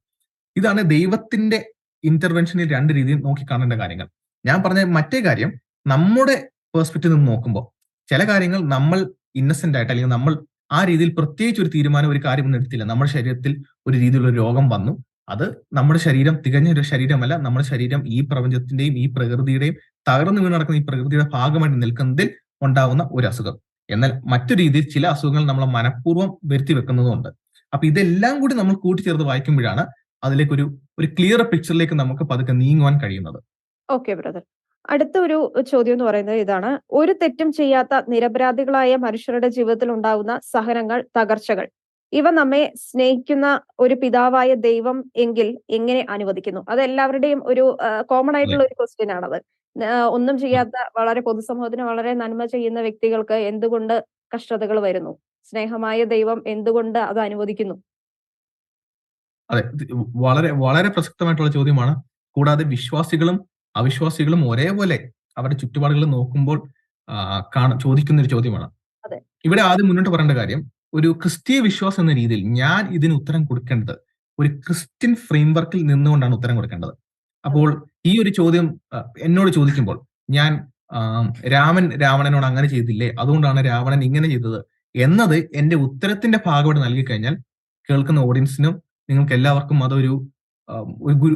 ഇതാണ് ദൈവത്തിന്റെ ഇന്റർവെൻഷനിൽ രണ്ട് രീതിയിൽ നോക്കി കാണേണ്ട കാര്യങ്ങൾ. ഞാൻ പറഞ്ഞ മറ്റേ കാര്യം നമ്മുടെ പേഴ്സ്പെക്റ്റീവ് നിന്ന് നോക്കുമ്പോൾ ചില കാര്യങ്ങൾ നമ്മൾ ഇന്നസെന്റ് ആയിട്ട് അല്ലെങ്കിൽ നമ്മൾ ആ രീതിയിൽ പ്രത്യേകിച്ച് ഒരു തീരുമാനം ഒരു കാര്യം ഒന്നും എടുത്തില്ല. നമ്മുടെ ശരീരത്തിൽ ഒരു രീതിയിലുള്ള രോഗം വന്നു. അത് നമ്മുടെ ശരീരം തികഞ്ഞ ഒരു ശരീരമല്ല. നമ്മുടെ ശരീരം ഈ പ്രപഞ്ചത്തിന്റെയും ഈ പ്രകൃതിയുടെയും തകർന്നു വീണ് നടക്കുന്ന ഈ പ്രകൃതിയുടെ ഭാഗമായിട്ട് നിൽക്കുന്നതിൽ ഉണ്ടാവുന്ന ഒരു അസുഖം. എന്നാൽ മറ്റു രീതിയിൽ ചില അസുഖങ്ങൾ നമ്മൾ മനഃപൂർവം വരുത്തി വെക്കുന്നതുമുണ്ട്. അപ്പൊ ഇതെല്ലാം കൂടി നമ്മൾ കൂട്ടിച്ചേർത്ത് വായിക്കുമ്പോഴാണ് അതിലേക്ക് ഒരു ക്ലിയർ പിക്ചറിലേക്ക് നമുക്ക് പതുക്കെ നീങ്ങുവാൻ കഴിയുന്നത്. ഓക്കെ ബ്രദർ അടുത്ത ഒരു ചോദ്യം എന്ന് പറയുന്നത് ഇതാണ്. ഒരു തെറ്റും ചെയ്യാത്ത നിരപരാധികളായ മനുഷ്യരുടെ ജീവിതത്തിൽ ഉണ്ടാകുന്ന സഹനങ്ങൾ തകർച്ചകൾ. ഇവ നമ്മെ സ്നേഹിക്കുന്ന ഒരു പിതാവായ ദൈവം എങ്കിൽ എങ്ങനെ അനുവദിക്കുന്നു? അത് എല്ലാവരുടെയും ഒരു കോമൺ ആയിട്ടുള്ള ഒരു ക്വസ്റ്റ്യൻ ആണത്. ഒന്നും ചെയ്യാത്ത വളരെ പൊതുസമൂഹത്തിന് വളരെ നന്മ ചെയ്യുന്ന വ്യക്തികൾക്ക് എന്തുകൊണ്ട് കഷ്ടതകൾ വരുന്നു? സ്നേഹമായ ദൈവം എന്തുകൊണ്ട് അത് അനുവദിക്കുന്നു? അതെ വളരെ വളരെ പ്രസക്തമായിട്ടുള്ള ചോദ്യമാണ്. കൂടാതെ വിശ്വാസികളും അവിശ്വാസികളും ഒരേപോലെ അവരുടെ ചുറ്റുപാടുകൾ നോക്കുമ്പോൾ ചോദിക്കുന്ന ഒരു ചോദ്യമാണ്. ഇവിടെ ആദ്യം മുന്നോട്ട് പറയേണ്ട കാര്യം ഒരു ക്രിസ്തീയ വിശ്വാസം എന്ന രീതിയിൽ ഞാൻ ഇതിന് ഉത്തരം കൊടുക്കേണ്ടത് ഒരു ക്രിസ്ത്യൻ ഫ്രെയിംവർക്കിൽ നിന്നുകൊണ്ടാണ് ഉത്തരം കൊടുക്കേണ്ടത്. അപ്പോൾ ഈ ഒരു ചോദ്യം എന്നോട് ചോദിക്കുമ്പോൾ ഞാൻ രാമൻ രാവണനോട് അങ്ങനെ ചെയ്തില്ലേ അതുകൊണ്ടാണ് രാവണൻ ഇങ്ങനെ ചെയ്തത് എന്നത് എന്റെ ഉത്തരത്തിന്റെ ഭാഗമായിട്ട് നൽകി കഴിഞ്ഞാൽ കേൾക്കുന്ന ഓഡിയൻസിനും നിങ്ങൾക്ക് എല്ലാവർക്കും അതൊരു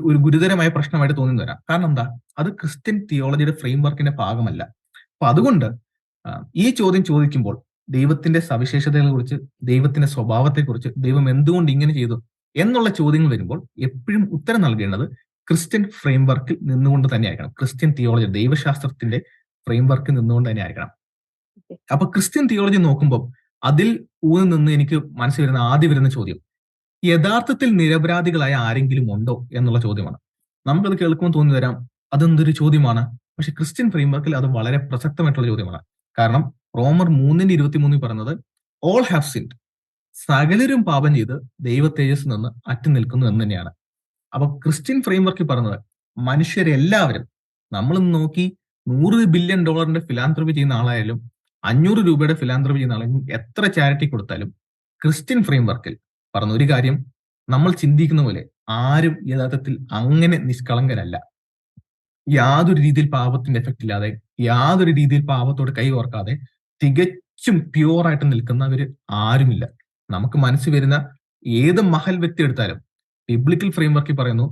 ഒരു ഗുരുതരമായ പ്രശ്നമായിട്ട് തോന്നി വരാം കാരണം എന്താ? അത് ക്രിസ്ത്യൻ തിയോളജിയുടെ ഫ്രെയിം വർക്കിന്റെ ഭാഗമല്ല. അപ്പൊ അതുകൊണ്ട് ഈ ചോദ്യം ചോദിക്കുമ്പോൾ ദൈവത്തിന്റെ സവിശേഷതകളെ കുറിച്ച് ദൈവത്തിന്റെ സ്വഭാവത്തെ കുറിച്ച് ദൈവം എന്തുകൊണ്ട് ഇങ്ങനെ ചെയ്തു എന്നുള്ള ചോദ്യങ്ങൾ വരുമ്പോൾ എപ്പോഴും ഉത്തരം നൽകേണ്ടത് ക്രിസ്ത്യൻ ഫ്രെയിം വർക്കിൽ നിന്നുകൊണ്ട് തന്നെ ആയിരിക്കണം ക്രിസ്ത്യൻ തിയോളജി ദൈവശാസ്ത്രത്തിന്റെ ഫ്രെയിം വർക്കിൽ നിന്നുകൊണ്ട് തന്നെ ആയിരിക്കണം അപ്പൊ ക്രിസ്ത്യൻ തിയോളജി നോക്കുമ്പോൾ അതിൽ ഊന്നി നിന്ന് എനിക്ക് മനസ്സിൽ വരുന്ന ആദ്യം വരുന്ന ചോദ്യം യഥാർത്ഥത്തിൽ നിരപരാധികളായ ആരെങ്കിലും ഉണ്ടോ എന്നുള്ള ചോദ്യമാണ്. നമുക്കത് കേൾക്കുമ്പോൾ തോന്നി തരാം അതെന്തൊരു ചോദ്യമാണ്? പക്ഷെ ക്രിസ്ത്യൻ ഫ്രെയിംവർക്കിൽ അത് വളരെ പ്രസക്തമായിട്ടുള്ള ചോദ്യമാണ്. കാരണം റോമർ മൂന്നിന്റെ ഇരുപത്തി മൂന്നിൽ പറയുന്നത് ഓൾ ഹാവ് സിൻഡ് സകലരും പാപം ചെയ്ത് ദൈവ തേജസ് നിന്ന് അറ്റു നിൽക്കുന്നു എന്ന് തന്നെയാണ്. അപ്പൊ ക്രിസ്ത്യൻ ഫ്രെയിംവർക്കിൽ പറഞ്ഞത് മനുഷ്യരെല്ലാവരും നമ്മൾ നോക്കി നൂറ് ബില്യൺ ഡോളറിന്റെ ഫിലാന്ത്രപ്പി ചെയ്യുന്ന ആളായാലും അഞ്ഞൂറ് രൂപയുടെ ഫിലാന്ത്രപ്പി ചെയ്യുന്ന ആളായാലും എത്ര ചാരിറ്റി കൊടുത്താലും ക്രിസ്ത്യൻ ഫ്രെയിംവർക്കിൽ പറഞ്ഞ ഒരു കാര്യം നമ്മൾ ചിന്തിക്കുന്ന പോലെ ആരും യഥാർത്ഥത്തിൽ അങ്ങനെ നിഷ്കളങ്കരല്ല. യാതൊരു രീതിയിൽ പാപത്തിന്റെ എഫക്റ്റ് ഇല്ലാതെ യാതൊരു രീതിയിൽ പാപത്തോട് കൈ ഓർക്കാതെ തികച്ചും പ്യുവർ നിൽക്കുന്നവർ ആരുമില്ല. നമുക്ക് മനസ്സിൽ വരുന്ന ഏത് മഹൽ വ്യക്തി എടുത്താലും ബിബ്ലിക്കൽ ഫ്രെയിംവർക്കിൽ പറയുന്നു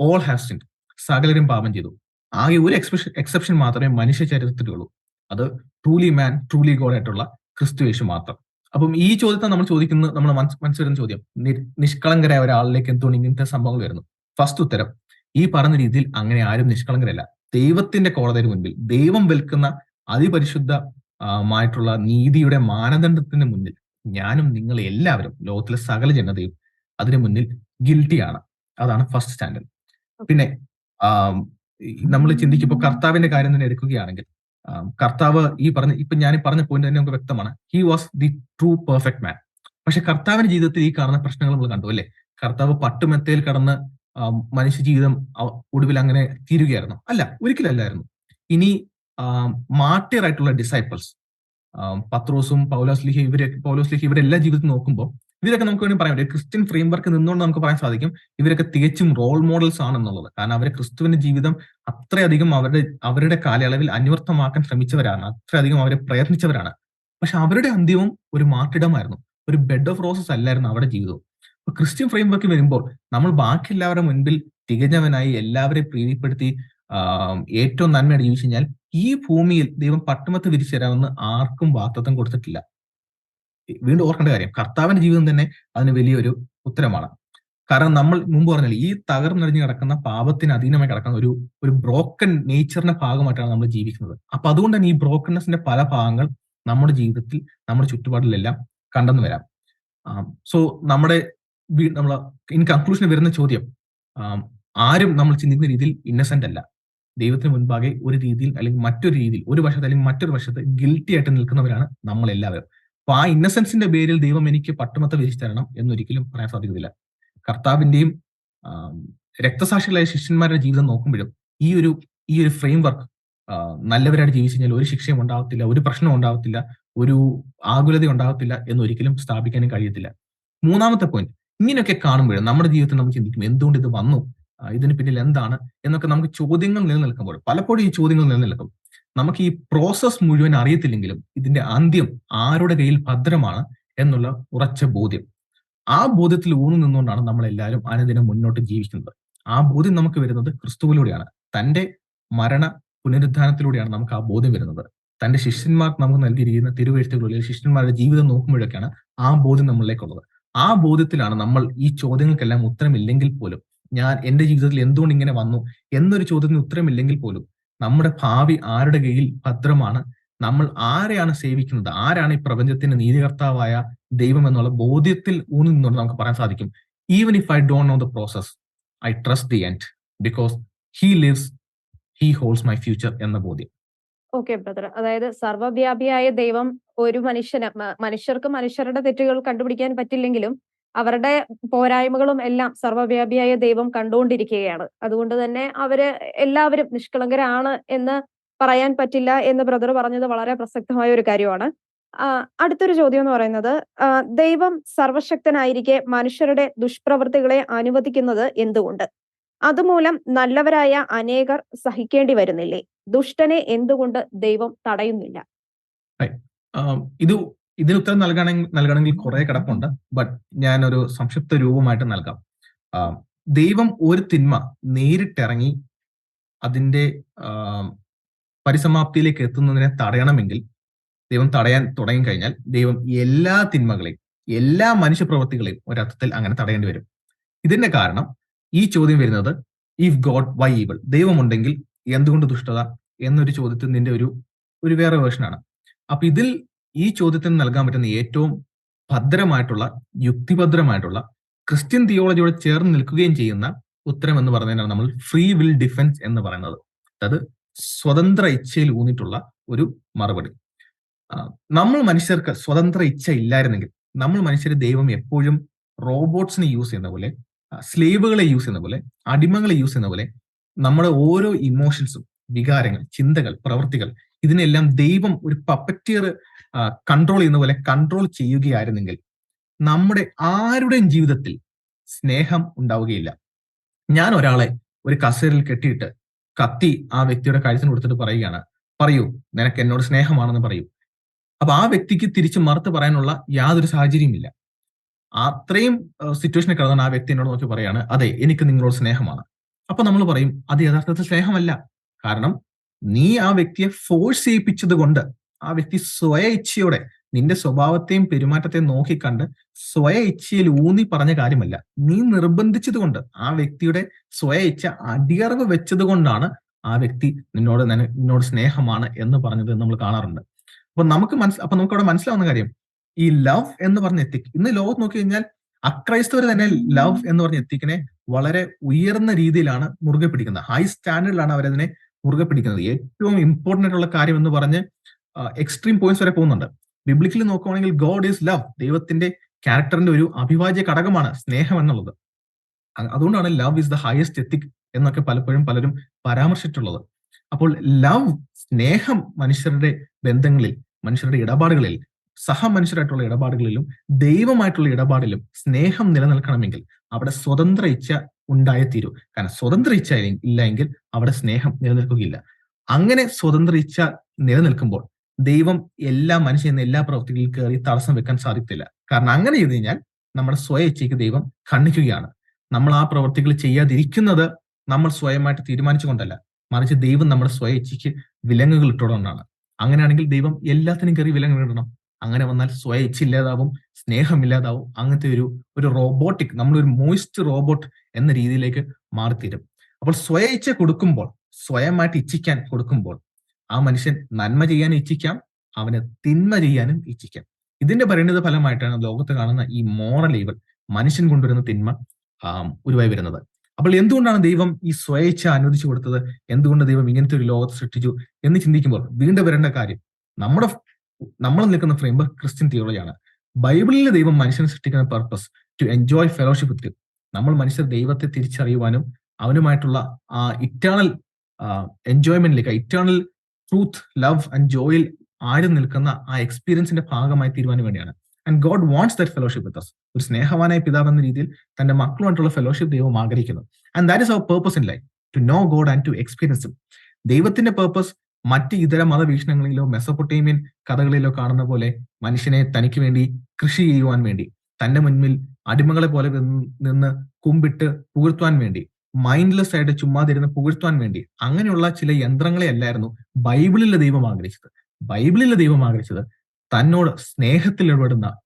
ഓൾ ഹാവ് സിൻ സകലരും പാപം ചെയ്തു. ആകെ ഒരു എക്സ്പ്രഷൻ എക്സെപ്ഷൻ മാത്രമേ മനുഷ്യ ചരിത്രത്തിലുള്ളൂ. അത് ട്രൂലി മാൻ ട്രൂലി ഗോഡ് ആയിട്ടുള്ള ക്രിസ്തുവേശു മാത്രം. അപ്പം ഈ ചോദ്യത്തെ നമ്മൾ ചോദിക്കുന്നത് നമ്മൾ മനസ്സിലുന്ന ചോദ്യം നിഷ്കളങ്കരായ ഒരാളിലേക്ക് എന്തുകൊണ്ട് ഇങ്ങനത്തെ സംഭവങ്ങൾ വരുന്നു? ഫസ്റ്റ് ഉത്തരം ഈ പറഞ്ഞ രീതിയിൽ അങ്ങനെ ആരും നിഷ്കളങ്കരല്ല. ദൈവത്തിന്റെ കോടതിയുടെ മുൻപിൽ ദൈവം വിൽക്കുന്ന അതിപരിശുദ്ധമായിട്ടുള്ള നീതിയുടെ മാനദണ്ഡത്തിന് മുന്നിൽ ഞാനും നിങ്ങൾ എല്ലാവരും ലോകത്തിലെ സകല ജനതയും അതിനു മുന്നിൽ ഗിൽറ്റിയാണ് അതാണ് ഫസ്റ്റ് സ്റ്റാൻഡേർഡ് പിന്നെ നമ്മൾ ചിന്തിക്കുമ്പോൾ കർത്താവിന്റെ കാര്യം തന്നെ എടുക്കുകയാണെങ്കിൽ കർത്താവ് ഈ പറഞ്ഞ ഇപ്പൊ ഞാൻ പറഞ്ഞ പോയിന്റ് തന്നെ നമുക്ക് വ്യക്തമാണ്. He was the true perfect man പക്ഷെ കർത്താവിന്റെ ജീവിതത്തിൽ ഈ കാണുന്ന പ്രശ്നങ്ങൾ നമ്മൾ കണ്ടു അല്ലെ? കർത്താവ് പട്ടുമെത്തയിൽ കടന്ന് മനുഷ്യ ജീവിതം ഒടുവിൽ അങ്ങനെ തീരുകയായിരുന്നു. അല്ല ഒരിക്കലല്ലായിരുന്നു. ഇനി മാട്ടിയറായിട്ടുള്ള ഡിസൈപ്പിൾസ് പത്രോസും പൗലോസ്ലിഹി ഇവരെ പൗലോസ്ലിഹി ഇവരെല്ലാം ജീവിതത്തിൽ നോക്കുമ്പോൾ ഇവരൊക്കെ നമുക്ക് വേണമെങ്കിൽ പറയാം ക്രിസ്ത്യൻ ഫ്രെയിംവർക്ക് നിന്നുകൊണ്ട് നമുക്ക് പറയാൻ സാധിക്കും ഇവരൊക്കെ തികച്ചും റോൾ മോഡൽസ് ആണെന്നുള്ളത്. കാരണം അവരെ ക്രിസ്തുവിന്റെ ജീവിതം അത്രയധികം അവരുടെ അവരുടെ കാലയളവിൽ അന്വർത്ഥമാക്കാൻ ശ്രമിച്ചവരാണ്. അത്രയധികം അവരെ പ്രയത്നിച്ചവരാണ്. പക്ഷെ അവരുടെ അന്ത്യവും ഒരു മാർട്ടിടമായിരുന്നു ഒരു ബെഡ് ഓഫ് റോസസ് അല്ലായിരുന്നു അവരുടെ ജീവിതവും. അപ്പൊ ക്രിസ്ത്യൻ ഫ്രെയിംവർക്ക് വരുമ്പോൾ നമ്മൾ ബാക്കി എല്ലാവരുടെ മുൻപിൽ തികഞ്ഞവനായി എല്ലാവരെയും പ്രീതിപ്പെടുത്തി ഏറ്റവും നന്മയുടെ ജീവിച്ചു കഴിഞ്ഞാൽ ഈ ഭൂമിയിൽ ദൈവം പട്ടുമത്ത് വിരിച്ചു തരാമെന്ന് ആർക്കും വാക്തത്വം കൊടുത്തിട്ടില്ല. വീണ്ടും ഓർക്കേണ്ട കാര്യം കർത്താവിന്റെ ജീവിതം തന്നെ അതിന് വലിയൊരു ഉത്തരമാണ്. കാരണം നമ്മൾ മുമ്പ് പറഞ്ഞില്ല ഈ തകർന്നടിഞ്ഞ് കിടക്കുന്ന പാപത്തിന് അധീനമായി കിടക്കുന്ന ഒരു ഒരു ബ്രോക്കൺ നേച്ചറിന്റെ ഭാഗമായിട്ടാണ് നമ്മൾ ജീവിക്കുന്നത്. അപ്പൊ അതുകൊണ്ട് തന്നെ ഈ ബ്രോക്കൺനെസിന്റെ പല ഭാഗങ്ങൾ നമ്മുടെ ജീവിതത്തിൽ നമ്മുടെ ചുറ്റുപാടിലെല്ലാം കണ്ടെന്ന് വരാം. സോ നമ്മുടെ നമ്മൾ ഇൻ കൺക്ലൂഷൻ വരുന്ന ചോദ്യം ആരും നമ്മൾ ചിന്തിക്കുന്ന രീതിയിൽ ഇന്നസെന്റ് അല്ല. ദൈവത്തിന് മുൻപാകെ ഒരു രീതിയിൽ അല്ലെങ്കിൽ മറ്റൊരു രീതിയിൽ ഒരു വശത്ത് അല്ലെങ്കിൽ മറ്റൊരു വശത്ത് ഗിൽറ്റി ആയിട്ട് നിൽക്കുന്നവരാണ് നമ്മൾ എല്ലാവരും അപ്പൊ ആ ഇന്നസെൻസിന്റെ പേരിൽ ദൈവം എനിക്ക് പട്ടുമത്ത വിരിച്ചു തരണം എന്നൊരിക്കലും പറയാൻ സാധിക്കത്തില്ല. കർത്താവിന്റെയും രക്തസാക്ഷികളായ ശിഷ്യന്മാരുടെ ജീവിതം നോക്കുമ്പോഴും ഈ ഒരു ഈ ഒരു ഫ്രെയിം വർക്ക് നല്ലവരായിട്ട് ജീവിച്ചു കഴിഞ്ഞാൽ ഒരു ശിക്ഷയും ഉണ്ടാവത്തില്ല ഒരു പ്രശ്നവും ഉണ്ടാവത്തില്ല ഒരു ആകുലത ഉണ്ടാവത്തില്ല എന്നൊരിക്കലും സ്ഥാപിക്കാനും കഴിയത്തില്ല. മൂന്നാമത്തെ പോയിന്റ് ഇങ്ങനെയൊക്കെ കാണുമ്പോഴും നമ്മുടെ ജീവിതത്തിൽ നമ്മൾ ചിന്തിക്കും എന്തുകൊണ്ട് ഇത് വന്നു? ഇതിന് പിന്നിൽ എന്താണ്? എന്നൊക്കെ നമുക്ക് ചോദ്യങ്ങൾ നിലനിൽക്കുമ്പോൾ പലപ്പോഴും ഈ ചോദ്യങ്ങൾ നിലനിൽക്കും. നമുക്ക് ഈ പ്രോസസ് മുഴുവൻ അറിയത്തില്ലെങ്കിലും ഇതിന്റെ അന്ത്യം ആരുടെ കയ്യിൽ ഭദ്രമാണ് എന്നുള്ള ഉറച്ച ബോധ്യം. ആ ബോധ്യത്തിൽ ഊന്നു നിന്നുകൊണ്ടാണ് നമ്മൾ എല്ലാവരും അനുദിനം മുന്നോട്ട് ജീവിക്കുന്നത്. ആ ബോധ്യം നമുക്ക് വരുന്നത് ക്രിസ്തുവിലൂടെയാണ്. തന്റെ മരണ പുനരുദ്ധാനത്തിലൂടെയാണ് നമുക്ക് ആ ബോധ്യം വരുന്നത്. തന്റെ ശിഷ്യന്മാർ നമുക്ക് നൽകിയിരിക്കുന്ന തിരുവെഴുത്തുകളിൽ ശിഷ്യന്മാരുടെ ജീവിതം നോക്കുമ്പോഴൊക്കെയാണ് ആ ബോധ്യം നമ്മളിലേക്കുള്ളത്. ആ ബോധ്യത്തിലാണ് നമ്മൾ ഈ ചോദ്യങ്ങൾക്കെല്ലാം ഉത്തരമില്ലെങ്കിൽ പോലും ഞാൻ എന്റെ ജീവിതത്തിൽ എന്തുകൊണ്ട് ഇങ്ങനെ വന്നു എന്നൊരു ചോദ്യത്തിന് ഉത്തരമില്ലെങ്കിൽ പോലും നമ്മുടെ ഭാവി ആരുടെ കയ്യിൽ ഭദ്രമാണ്? നമ്മൾ ആരെയാണ് സേവിക്കുന്നത്? ആരാണ് ഈ പ്രപഞ്ചത്തിന്റെ നീതികർത്താവായ ദൈവം എന്നുള്ള ബോധ്യത്തിൽ ഊന്നി നിന്നുകൊണ്ട് നമുക്ക് പറയാൻ സാധിക്കും. Even if I don't know the process I trust the end because he lives he holds my future എന്ന ബോധ്യം. ഓക്കെ ബ്രദർ അതായത് സർവവ്യാപിയായ ദൈവം ഒരു മനുഷ്യന് മനുഷ്യർക്ക് മനുഷ്യരുടെ തെറ്റുകൾ കണ്ടുപിടിക്കാൻ പറ്റില്ലെങ്കിലും അവരുടെ പോരായ്മകളും എല്ലാം സർവവ്യാപിയായ ദൈവം കണ്ടുകൊണ്ടിരിക്കുകയാണ്. അതുകൊണ്ട് തന്നെ അവർ എല്ലാവരും നിഷ്കളങ്കരാണ് എന്ന് പറയാൻ പറ്റില്ല എന്ന് ബ്രദർ പറഞ്ഞത് വളരെ പ്രസക്തമായ ഒരു കാര്യമാണ്. അടുത്തൊരു ചോദ്യം എന്ന് പറയുന്നത് ദൈവം സർവശക്തനായിരിക്കെ മനുഷ്യരുടെ ദുഷ്പ്രവൃത്തികളെ അനുവദിക്കുന്നത് എന്തുകൊണ്ട്? അതുമൂലം നല്ലവരായ അനേകർ സഹിക്കേണ്ടി വരുന്നില്ലേ? ദുഷ്ടനെ എന്തുകൊണ്ട് ദൈവം തടയുന്നില്ല? ഇത് ഇതിന് ഉത്തരം നൽകണമെങ്കിൽ നൽകണമെങ്കിൽ കുറെ കിടപ്പുണ്ട്. ബട്ട് ഞാനൊരു സംക്ഷിപ്ത രൂപമായിട്ട് നൽകാം. ദൈവം ഒരു തിന്മ നേരിട്ടിറങ്ങി അതിന്റെ പരിസമാപ്തിയിലേക്ക് എത്തുന്നതിനെ തടയണമെങ്കിൽ ദൈവം തടയാൻ തുടങ്ങി കഴിഞ്ഞാൽ ദൈവം എല്ലാ തിന്മകളെയും എല്ലാ മനുഷ്യ പ്രവൃത്തികളെയും ഒരർത്ഥത്തിൽ അങ്ങനെ തടയേണ്ടി വരും. ഇതിന്റെ കാരണം ഈ ചോദ്യം വരുന്നത് ഇഫ് ഗോഡ് വൈ ഈവൾ ദൈവമുണ്ടെങ്കിൽ എന്തുകൊണ്ട് ദുഷ്ടത എന്നൊരു ചോദ്യത്തിൽ നിന്റെ ഒരു ഒരു വേറെ വേർഷനാണ് അപ്പൊ ഇതിൽ ഈ ചോദ്യത്തിന് നൽകാൻ പറ്റുന്ന ഏറ്റവും ഭദ്രമായിട്ടുള്ള യുക്തിഭദ്രമായിട്ടുള്ള ക്രിസ്ത്യൻ തിയോളജിയോട് ചേർന്ന് നിൽക്കുകയും ചെയ്യുന്ന ഉത്തരം എന്ന് പറയുന്നതിനാണ് നമ്മൾ ഫ്രീ വിൽ ഡിഫൻസ് എന്ന് പറയുന്നത്. അതായത് സ്വതന്ത്ര ഇച്ഛയിൽ ഊന്നിട്ടുള്ള ഒരു മറുപടി. നമ്മൾ മനുഷ്യർക്ക് സ്വതന്ത്ര ഇച്ഛ ഇല്ലായിരുന്നെങ്കിൽ നമ്മൾ മനുഷ്യർ ദൈവം എപ്പോഴും റോബോട്ട്സിനെ യൂസ് ചെയ്യുന്ന പോലെ സ്ലേവുകളെ യൂസ് ചെയ്യുന്ന പോലെ അടിമകളെ യൂസ് ചെയ്യുന്ന പോലെ നമ്മുടെ ഓരോ ഇമോഷൻസും വികാരങ്ങൾ ചിന്തകൾ പ്രവൃത്തികൾ ഇതിനെല്ലാം ദൈവം ഒരു പപ്പറ്റിയർ കൺട്രോൾ ചെയ്യുന്ന പോലെ കൺട്രോൾ ചെയ്യുകയായിരുന്നെങ്കിൽ നമ്മുടെ ആരുടെയും ജീവിതത്തിൽ സ്നേഹം ഉണ്ടാവുകയില്ല. ഞാൻ ഒരാളെ ഒരു കസേരയിൽ കെട്ടിയിട്ട് കത്തി ആ വ്യക്തിയുടെ കഴുത്തിന് കൊടുത്തിട്ട് പറയുകയാണ് പറയൂ നിനക്ക് എന്നോട് സ്നേഹമാണെന്ന് പറയൂ. അപ്പൊ ആ വ്യക്തിക്ക് തിരിച്ച് മറുത്ത് പറയാനുള്ള യാതൊരു സാഹചര്യമില്ല അത്രയും സിറ്റുവേഷനെ കിടന്നാണ് ആ വ്യക്തി എന്നോട് നോക്കി പറയാണ് അതെ എനിക്ക് നിങ്ങളോട് സ്നേഹമാണ്. അപ്പൊ നമ്മൾ പറയും അത് യഥാർത്ഥത്തിൽ സ്നേഹമല്ല. കാരണം നീ ആ വ്യക്തിയെ ഫോഴ്സ് ചെയ്യിപ്പിച്ചത് കൊണ്ട് ആ വ്യക്തി സ്വയ ഇച്ഛയോടെ നിന്റെ സ്വഭാവത്തെയും പെരുമാറ്റത്തെയും നോക്കിക്കണ്ട് സ്വയ ഇച്ഛയിൽ ഊന്നി പറഞ്ഞ കാര്യമല്ല. നീ നിർബന്ധിച്ചതുകൊണ്ട് ആ വ്യക്തിയുടെ സ്വയ ഇച്ഛ അടിയറവ് വെച്ചത് കൊണ്ടാണ് ആ വ്യക്തി നിന്നോട് നിന്നോട് സ്നേഹമാണ് എന്ന് പറഞ്ഞത് നമ്മൾ കാണാറുണ്ട്. അപ്പൊ നമുക്ക് മനസ് അപ്പൊ നമുക്ക് അവിടെ മനസ്സിലാവുന്ന കാര്യം ഈ ലവ് എന്ന് പറഞ്ഞ എത്തിക് ഇന്ന് ലോകത്ത് നോക്കി കഴിഞ്ഞാൽ അക്രൈസ്തവർ തന്നെ ലവ് എന്ന് പറഞ്ഞ എത്തിക്കിനെ വളരെ ഉയർന്ന രീതിയിലാണ് മുറുകെ പിടിക്കുന്നത്. ഹൈ സ്റ്റാൻഡേർഡിലാണ് അവരതിനെ മുറുകെ പിടിക്കുന്നത്. ഏറ്റവും ഇമ്പോർട്ടന്റ് ആയിട്ടുള്ള കാര്യം എന്ന് പറഞ്ഞ് എക്സ്ട്രീം പോയിന്റ്സ് വരെ പോകുന്നുണ്ട്. ബിബ്ലിക്കലി നോക്കുകയാണെങ്കിൽ ഗോഡ് ഈസ് ലവ് ദൈവത്തിന്റെ ക്യാരക്ടറിന്റെ ഒരു അഭിവാജ്യ ഘടകമാണ് സ്നേഹം എന്നുള്ളത്. അതുകൊണ്ടാണ് love is the highest ethic എന്നൊക്കെ പലപ്പോഴും പലരും പരാമർശിച്ചിട്ടുള്ളത്. അപ്പോൾ ലവ് സ്നേഹം മനുഷ്യരുടെ ബന്ധങ്ങളിൽ മനുഷ്യരുടെ ഇടപാടുകളിൽ സഹ മനുഷ്യരായിട്ടുള്ള ഇടപാടുകളിലും ദൈവമായിട്ടുള്ള ഇടപാടിലും സ്നേഹം നിലനിൽക്കണമെങ്കിൽ അവിടെ സ്വതന്ത്ര ഇച്ഛ ഉണ്ടായിത്തീരൂ. തീരൂ കാരണം സ്വതന്ത്ര ഇച്ഛ ഇല്ല എങ്കിൽ അവിടെ സ്നേഹം നിലനിൽക്കുകയില്ല. അങ്ങനെ സ്വതന്ത്ര ഇച്ഛ നിലനിൽക്കുമ്പോൾ ദൈവം എല്ലാ മനുഷ്യൻ എല്ലാ പ്രവൃത്തികളിൽ കയറി തടസ്സം വെക്കാൻ സാധിക്കില്ല കാരണം അങ്ങനെ ചെയ്തു കഴിഞ്ഞാൽ നമ്മുടെ സ്വയ ഇച്ഛയ്ക്ക് ദൈവം ഖണ്ഡിക്കുകയാണ്. നമ്മൾ ആ പ്രവൃത്തികൾ ചെയ്യാതിരിക്കുന്നത് നമ്മൾ സ്വയമായിട്ട് തീരുമാനിച്ചുകൊണ്ടല്ല. മറിച്ച് ദൈവം നമ്മുടെ സ്വയ ഇച്ഛയ്ക്ക് വിലങ്ങുകൾ ഇട്ടുകൊണ്ടാണ് അങ്ങനെയാണെങ്കിൽ ദൈവം എല്ലാത്തിനും കയറി വിലങ്ങുകൾ ഇടണം. അങ്ങനെ വന്നാൽ സ്വയ ഇച്ഛ ഇല്ലാതാവും സ്നേഹമില്ലാതാവും അങ്ങനത്തെ ഒരു ഒരു റോബോട്ടിക് നമ്മളൊരു മോയിസ്റ്റ് റോബോട്ട് എന്ന രീതിയിലേക്ക് മാറിത്തീരും. അപ്പോൾ സ്വയ ഇച്ഛ കൊടുക്കുമ്പോൾ സ്വയമായിട്ട് ഇച്ഛിക്കാൻ കൊടുക്കുമ്പോൾ ആ മനുഷ്യൻ നന്മ ചെയ്യാൻ ഇച്ഛിക്കാം അവന് തിന്മ ചെയ്യാനും ഇച്ഛിക്കാം. ഇതിന്റെ പരിണിത ഫലമായിട്ടാണ് ലോകത്ത് കാണുന്ന ഈ മോറൽ ഈവൽ മനുഷ്യൻ കൊണ്ടുവരുന്ന തിന്മ ഉരുവായി വരുന്നത്. അപ്പോൾ എന്തുകൊണ്ടാണ് ദൈവം ഈ സ്വേച്ഛ അനുവദിച്ചു കൊടുത്തത്? എന്തുകൊണ്ട് ദൈവം ഇങ്ങനത്തെ ഒരു ലോകത്ത് സൃഷ്ടിച്ചു എന്ന് ചിന്തിക്കുമ്പോൾ വീണ്ടും വരേണ്ട കാര്യം നമ്മുടെ നമ്മൾ നിൽക്കുന്ന ഫ്രെയിംവർക്ക് ക്രിസ്ത്യൻ തിയോളജിയാണ് ബൈബിളിലെ ദൈവം മനുഷ്യനെ സൃഷ്ടിക്കുന്ന purpose to enjoy fellowship with നമ്മൾ മനുഷ്യർ ദൈവത്തെ തിരിച്ചറിയുവാനും അവനുമായിട്ടുള്ള ആ ഇറ്റേണൽ എൻജോയ്മെന്റിലേക്ക് ഇറ്റേണൽ ട്രൂത്ത് ലവ് ആൻഡ് ജോയിൽ ആര് നിൽക്കുന്ന ആ എക്സ്പീരിയൻസിന്റെ ഭാഗമായി തീരുവാൻ വേണ്ടിയാണ്. And God wants that fellowship with ഒരു സ്നേഹവാനായ പിതാവ് എന്ന രീതിയിൽ തന്റെ മക്കളുമായിട്ടുള്ള ഫെലോഷിപ്പ് ദൈവം ആഗ്രഹിക്കുന്നു. And that is our purpose in life to know God and to experience ദൈവത്തിന്റെ പേർപ്പസ് മറ്റ് ഇതര മതവീക്ഷണങ്ങളിലോ മെസ്സപ്പൊട്ടേമിയൻ കഥകളിലോ കാണുന്ന പോലെ മനുഷ്യനെ തനിക്ക് വേണ്ടി കൃഷി ചെയ്യുവാൻ വേണ്ടി തന്റെ മുൻപിൽ അടിമകളെ പോലെ നിന്ന് കുമ്പിട്ട് പുകഴ്ത്തുവാൻ വേണ്ടി മൈൻഡ്ലെസ് ആയിട്ട് ചുമ്മാതിരുന്ന് പുകഴ്ത്തുവാൻ വേണ്ടി. അങ്ങനെയുള്ള ചില യന്ത്രങ്ങളെ അല്ലായിരുന്നു ബൈബിളിലെ ദൈവം ആഗ്രഹിച്ചത്. ബൈബിളിലെ ദൈവം ആഗ്രഹിച്ചത് തന്നോട് സ്നേഹത്തിൽ ഇടപെടുന്ന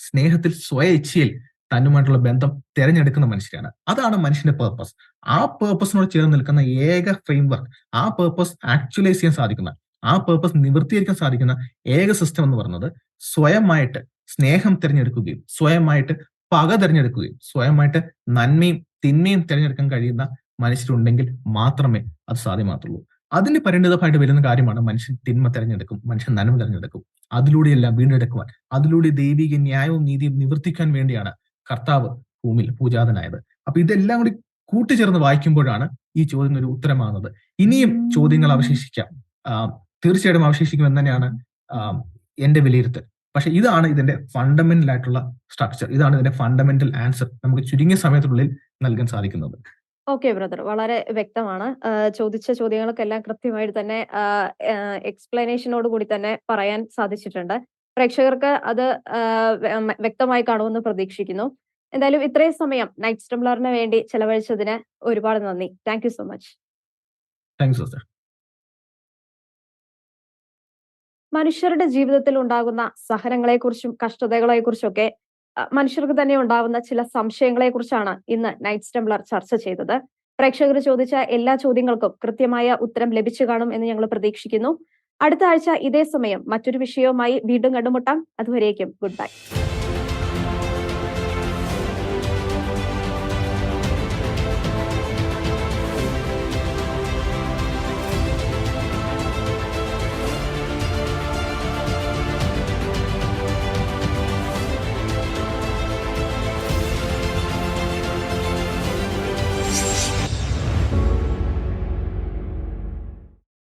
സ്നേഹത്തിൽ സ്വയ ഇച്ഛയിൽ തന്നുമായിട്ടുള്ള ബന്ധം തിരഞ്ഞെടുക്കുന്ന മനുഷ്യരാണ്. അതാണ് മനുഷ്യന്റെ പേർപ്പസ് ആ പേർപ്പസിനോട് ചേർന്ന് നിൽക്കുന്ന ഏക ഫ്രെയിംവർക്ക് ആ പേർപ്പസ് ആക്ച്വലൈസ് ചെയ്യാൻ സാധിക്കുന്ന ആ പേർപ്പസ് നിവൃത്തീകരിക്കാൻ സാധിക്കുന്ന ഏക സിസ്റ്റം എന്ന് പറയുന്നത് സ്വയമായിട്ട് സ്നേഹം തിരഞ്ഞെടുക്കുകയും സ്വയമായിട്ട് പക തിരഞ്ഞെടുക്കുകയും സ്വയമായിട്ട് നന്മയും തിന്മയും തിരഞ്ഞെടുക്കാൻ കഴിയുന്ന മനുഷ്യരുണ്ടെങ്കിൽ മാത്രമേ അത് സാധ്യമാകത്തുള്ളൂ. അതിന്റെ പരിണിതമായിട്ട് വരുന്ന കാര്യമാണ് മനുഷ്യൻ തിന്മ തിരഞ്ഞെടുക്കും മനുഷ്യൻ നന്മ തിരഞ്ഞെടുക്കും. അതിലൂടെയെല്ലാം വീണ്ടെടുക്കുവാൻ അതിലൂടെ ദൈവിക ന്യായവും നീതിയും നിവർത്തിക്കാൻ വേണ്ടിയാണ് കർത്താവ് ഭൂമിയിൽ പൂജാതനായത്. അപ്പൊ ഇതെല്ലാം കൂടി കൂട്ടിച്ചേർന്ന് വായിക്കുമ്പോഴാണ് ഈ ചോദ്യം ഒരു ഉത്തരമാകുന്നത്. ഇനിയും ചോദ്യങ്ങൾ അവശേഷിക്കാം. തീർച്ചയായിട്ടും അവശേഷിക്കും എന്ന് തന്നെയാണ് എന്റെ വിലയിരുത്തൽ. പക്ഷെ ഇതാണ് ഇതിന്റെ ഫണ്ടമെന്റൽ ആയിട്ടുള്ള സ്ട്രക്ചർ ഇതാണ് ഇതിന്റെ ഫണ്ടമെന്റൽ ആൻസർ നമുക്ക് ചുരുങ്ങിയ സമയത്തിനുള്ളിൽ നൽകാൻ സാധിക്കുന്നത്. ഓക്കെ ബ്രദർ വളരെ വ്യക്തമാണ്. ചോദിച്ച ചോദ്യങ്ങൾക്കെല്ലാം കൃത്യമായിട്ട് തന്നെ എക്സ്പ്ലനേഷനോട് കൂടി തന്നെ പറയാൻ സാധിച്ചിട്ടുണ്ട്. പ്രേക്ഷകർക്ക് അത് വ്യക്തമായി കാണുമെന്ന് പ്രതീക്ഷിക്കുന്നു. എന്തായാലും ഇത്രയും സമയം നൈറ്റ് സ്റ്റംബ്ലറിന് വേണ്ടി ചെലവഴിച്ചതിന് ഒരുപാട് നന്ദി. Thank you so much thanks sister മനുഷ്യരുടെ ജീവിതത്തിൽ ഉണ്ടാകുന്ന സഹനങ്ങളെക്കുറിച്ചും കഷ്ടതകളെക്കുറിച്ചും ഒക്കെ അഹ് മനുഷ്യർക്ക് തന്നെ ഉണ്ടാകുന്ന ചില സംശയങ്ങളെ കുറിച്ചാണ് ഇന്ന് നൈറ്റ് സ്റ്റംബ്ലർ ചർച്ച ചെയ്തത്. പ്രേക്ഷകർ ചോദിച്ച എല്ലാ ചോദ്യങ്ങൾക്കും കൃത്യമായ ഉത്തരം ലഭിച്ചു കാണും എന്ന് ഞങ്ങൾ പ്രതീക്ഷിക്കുന്നു. അടുത്ത ആഴ്ച ഇതേ സമയം മറ്റൊരു വിഷയവുമായി വീണ്ടും കണ്ടുമുട്ടാം. അതുവരേക്കും ഗുഡ് ബൈ.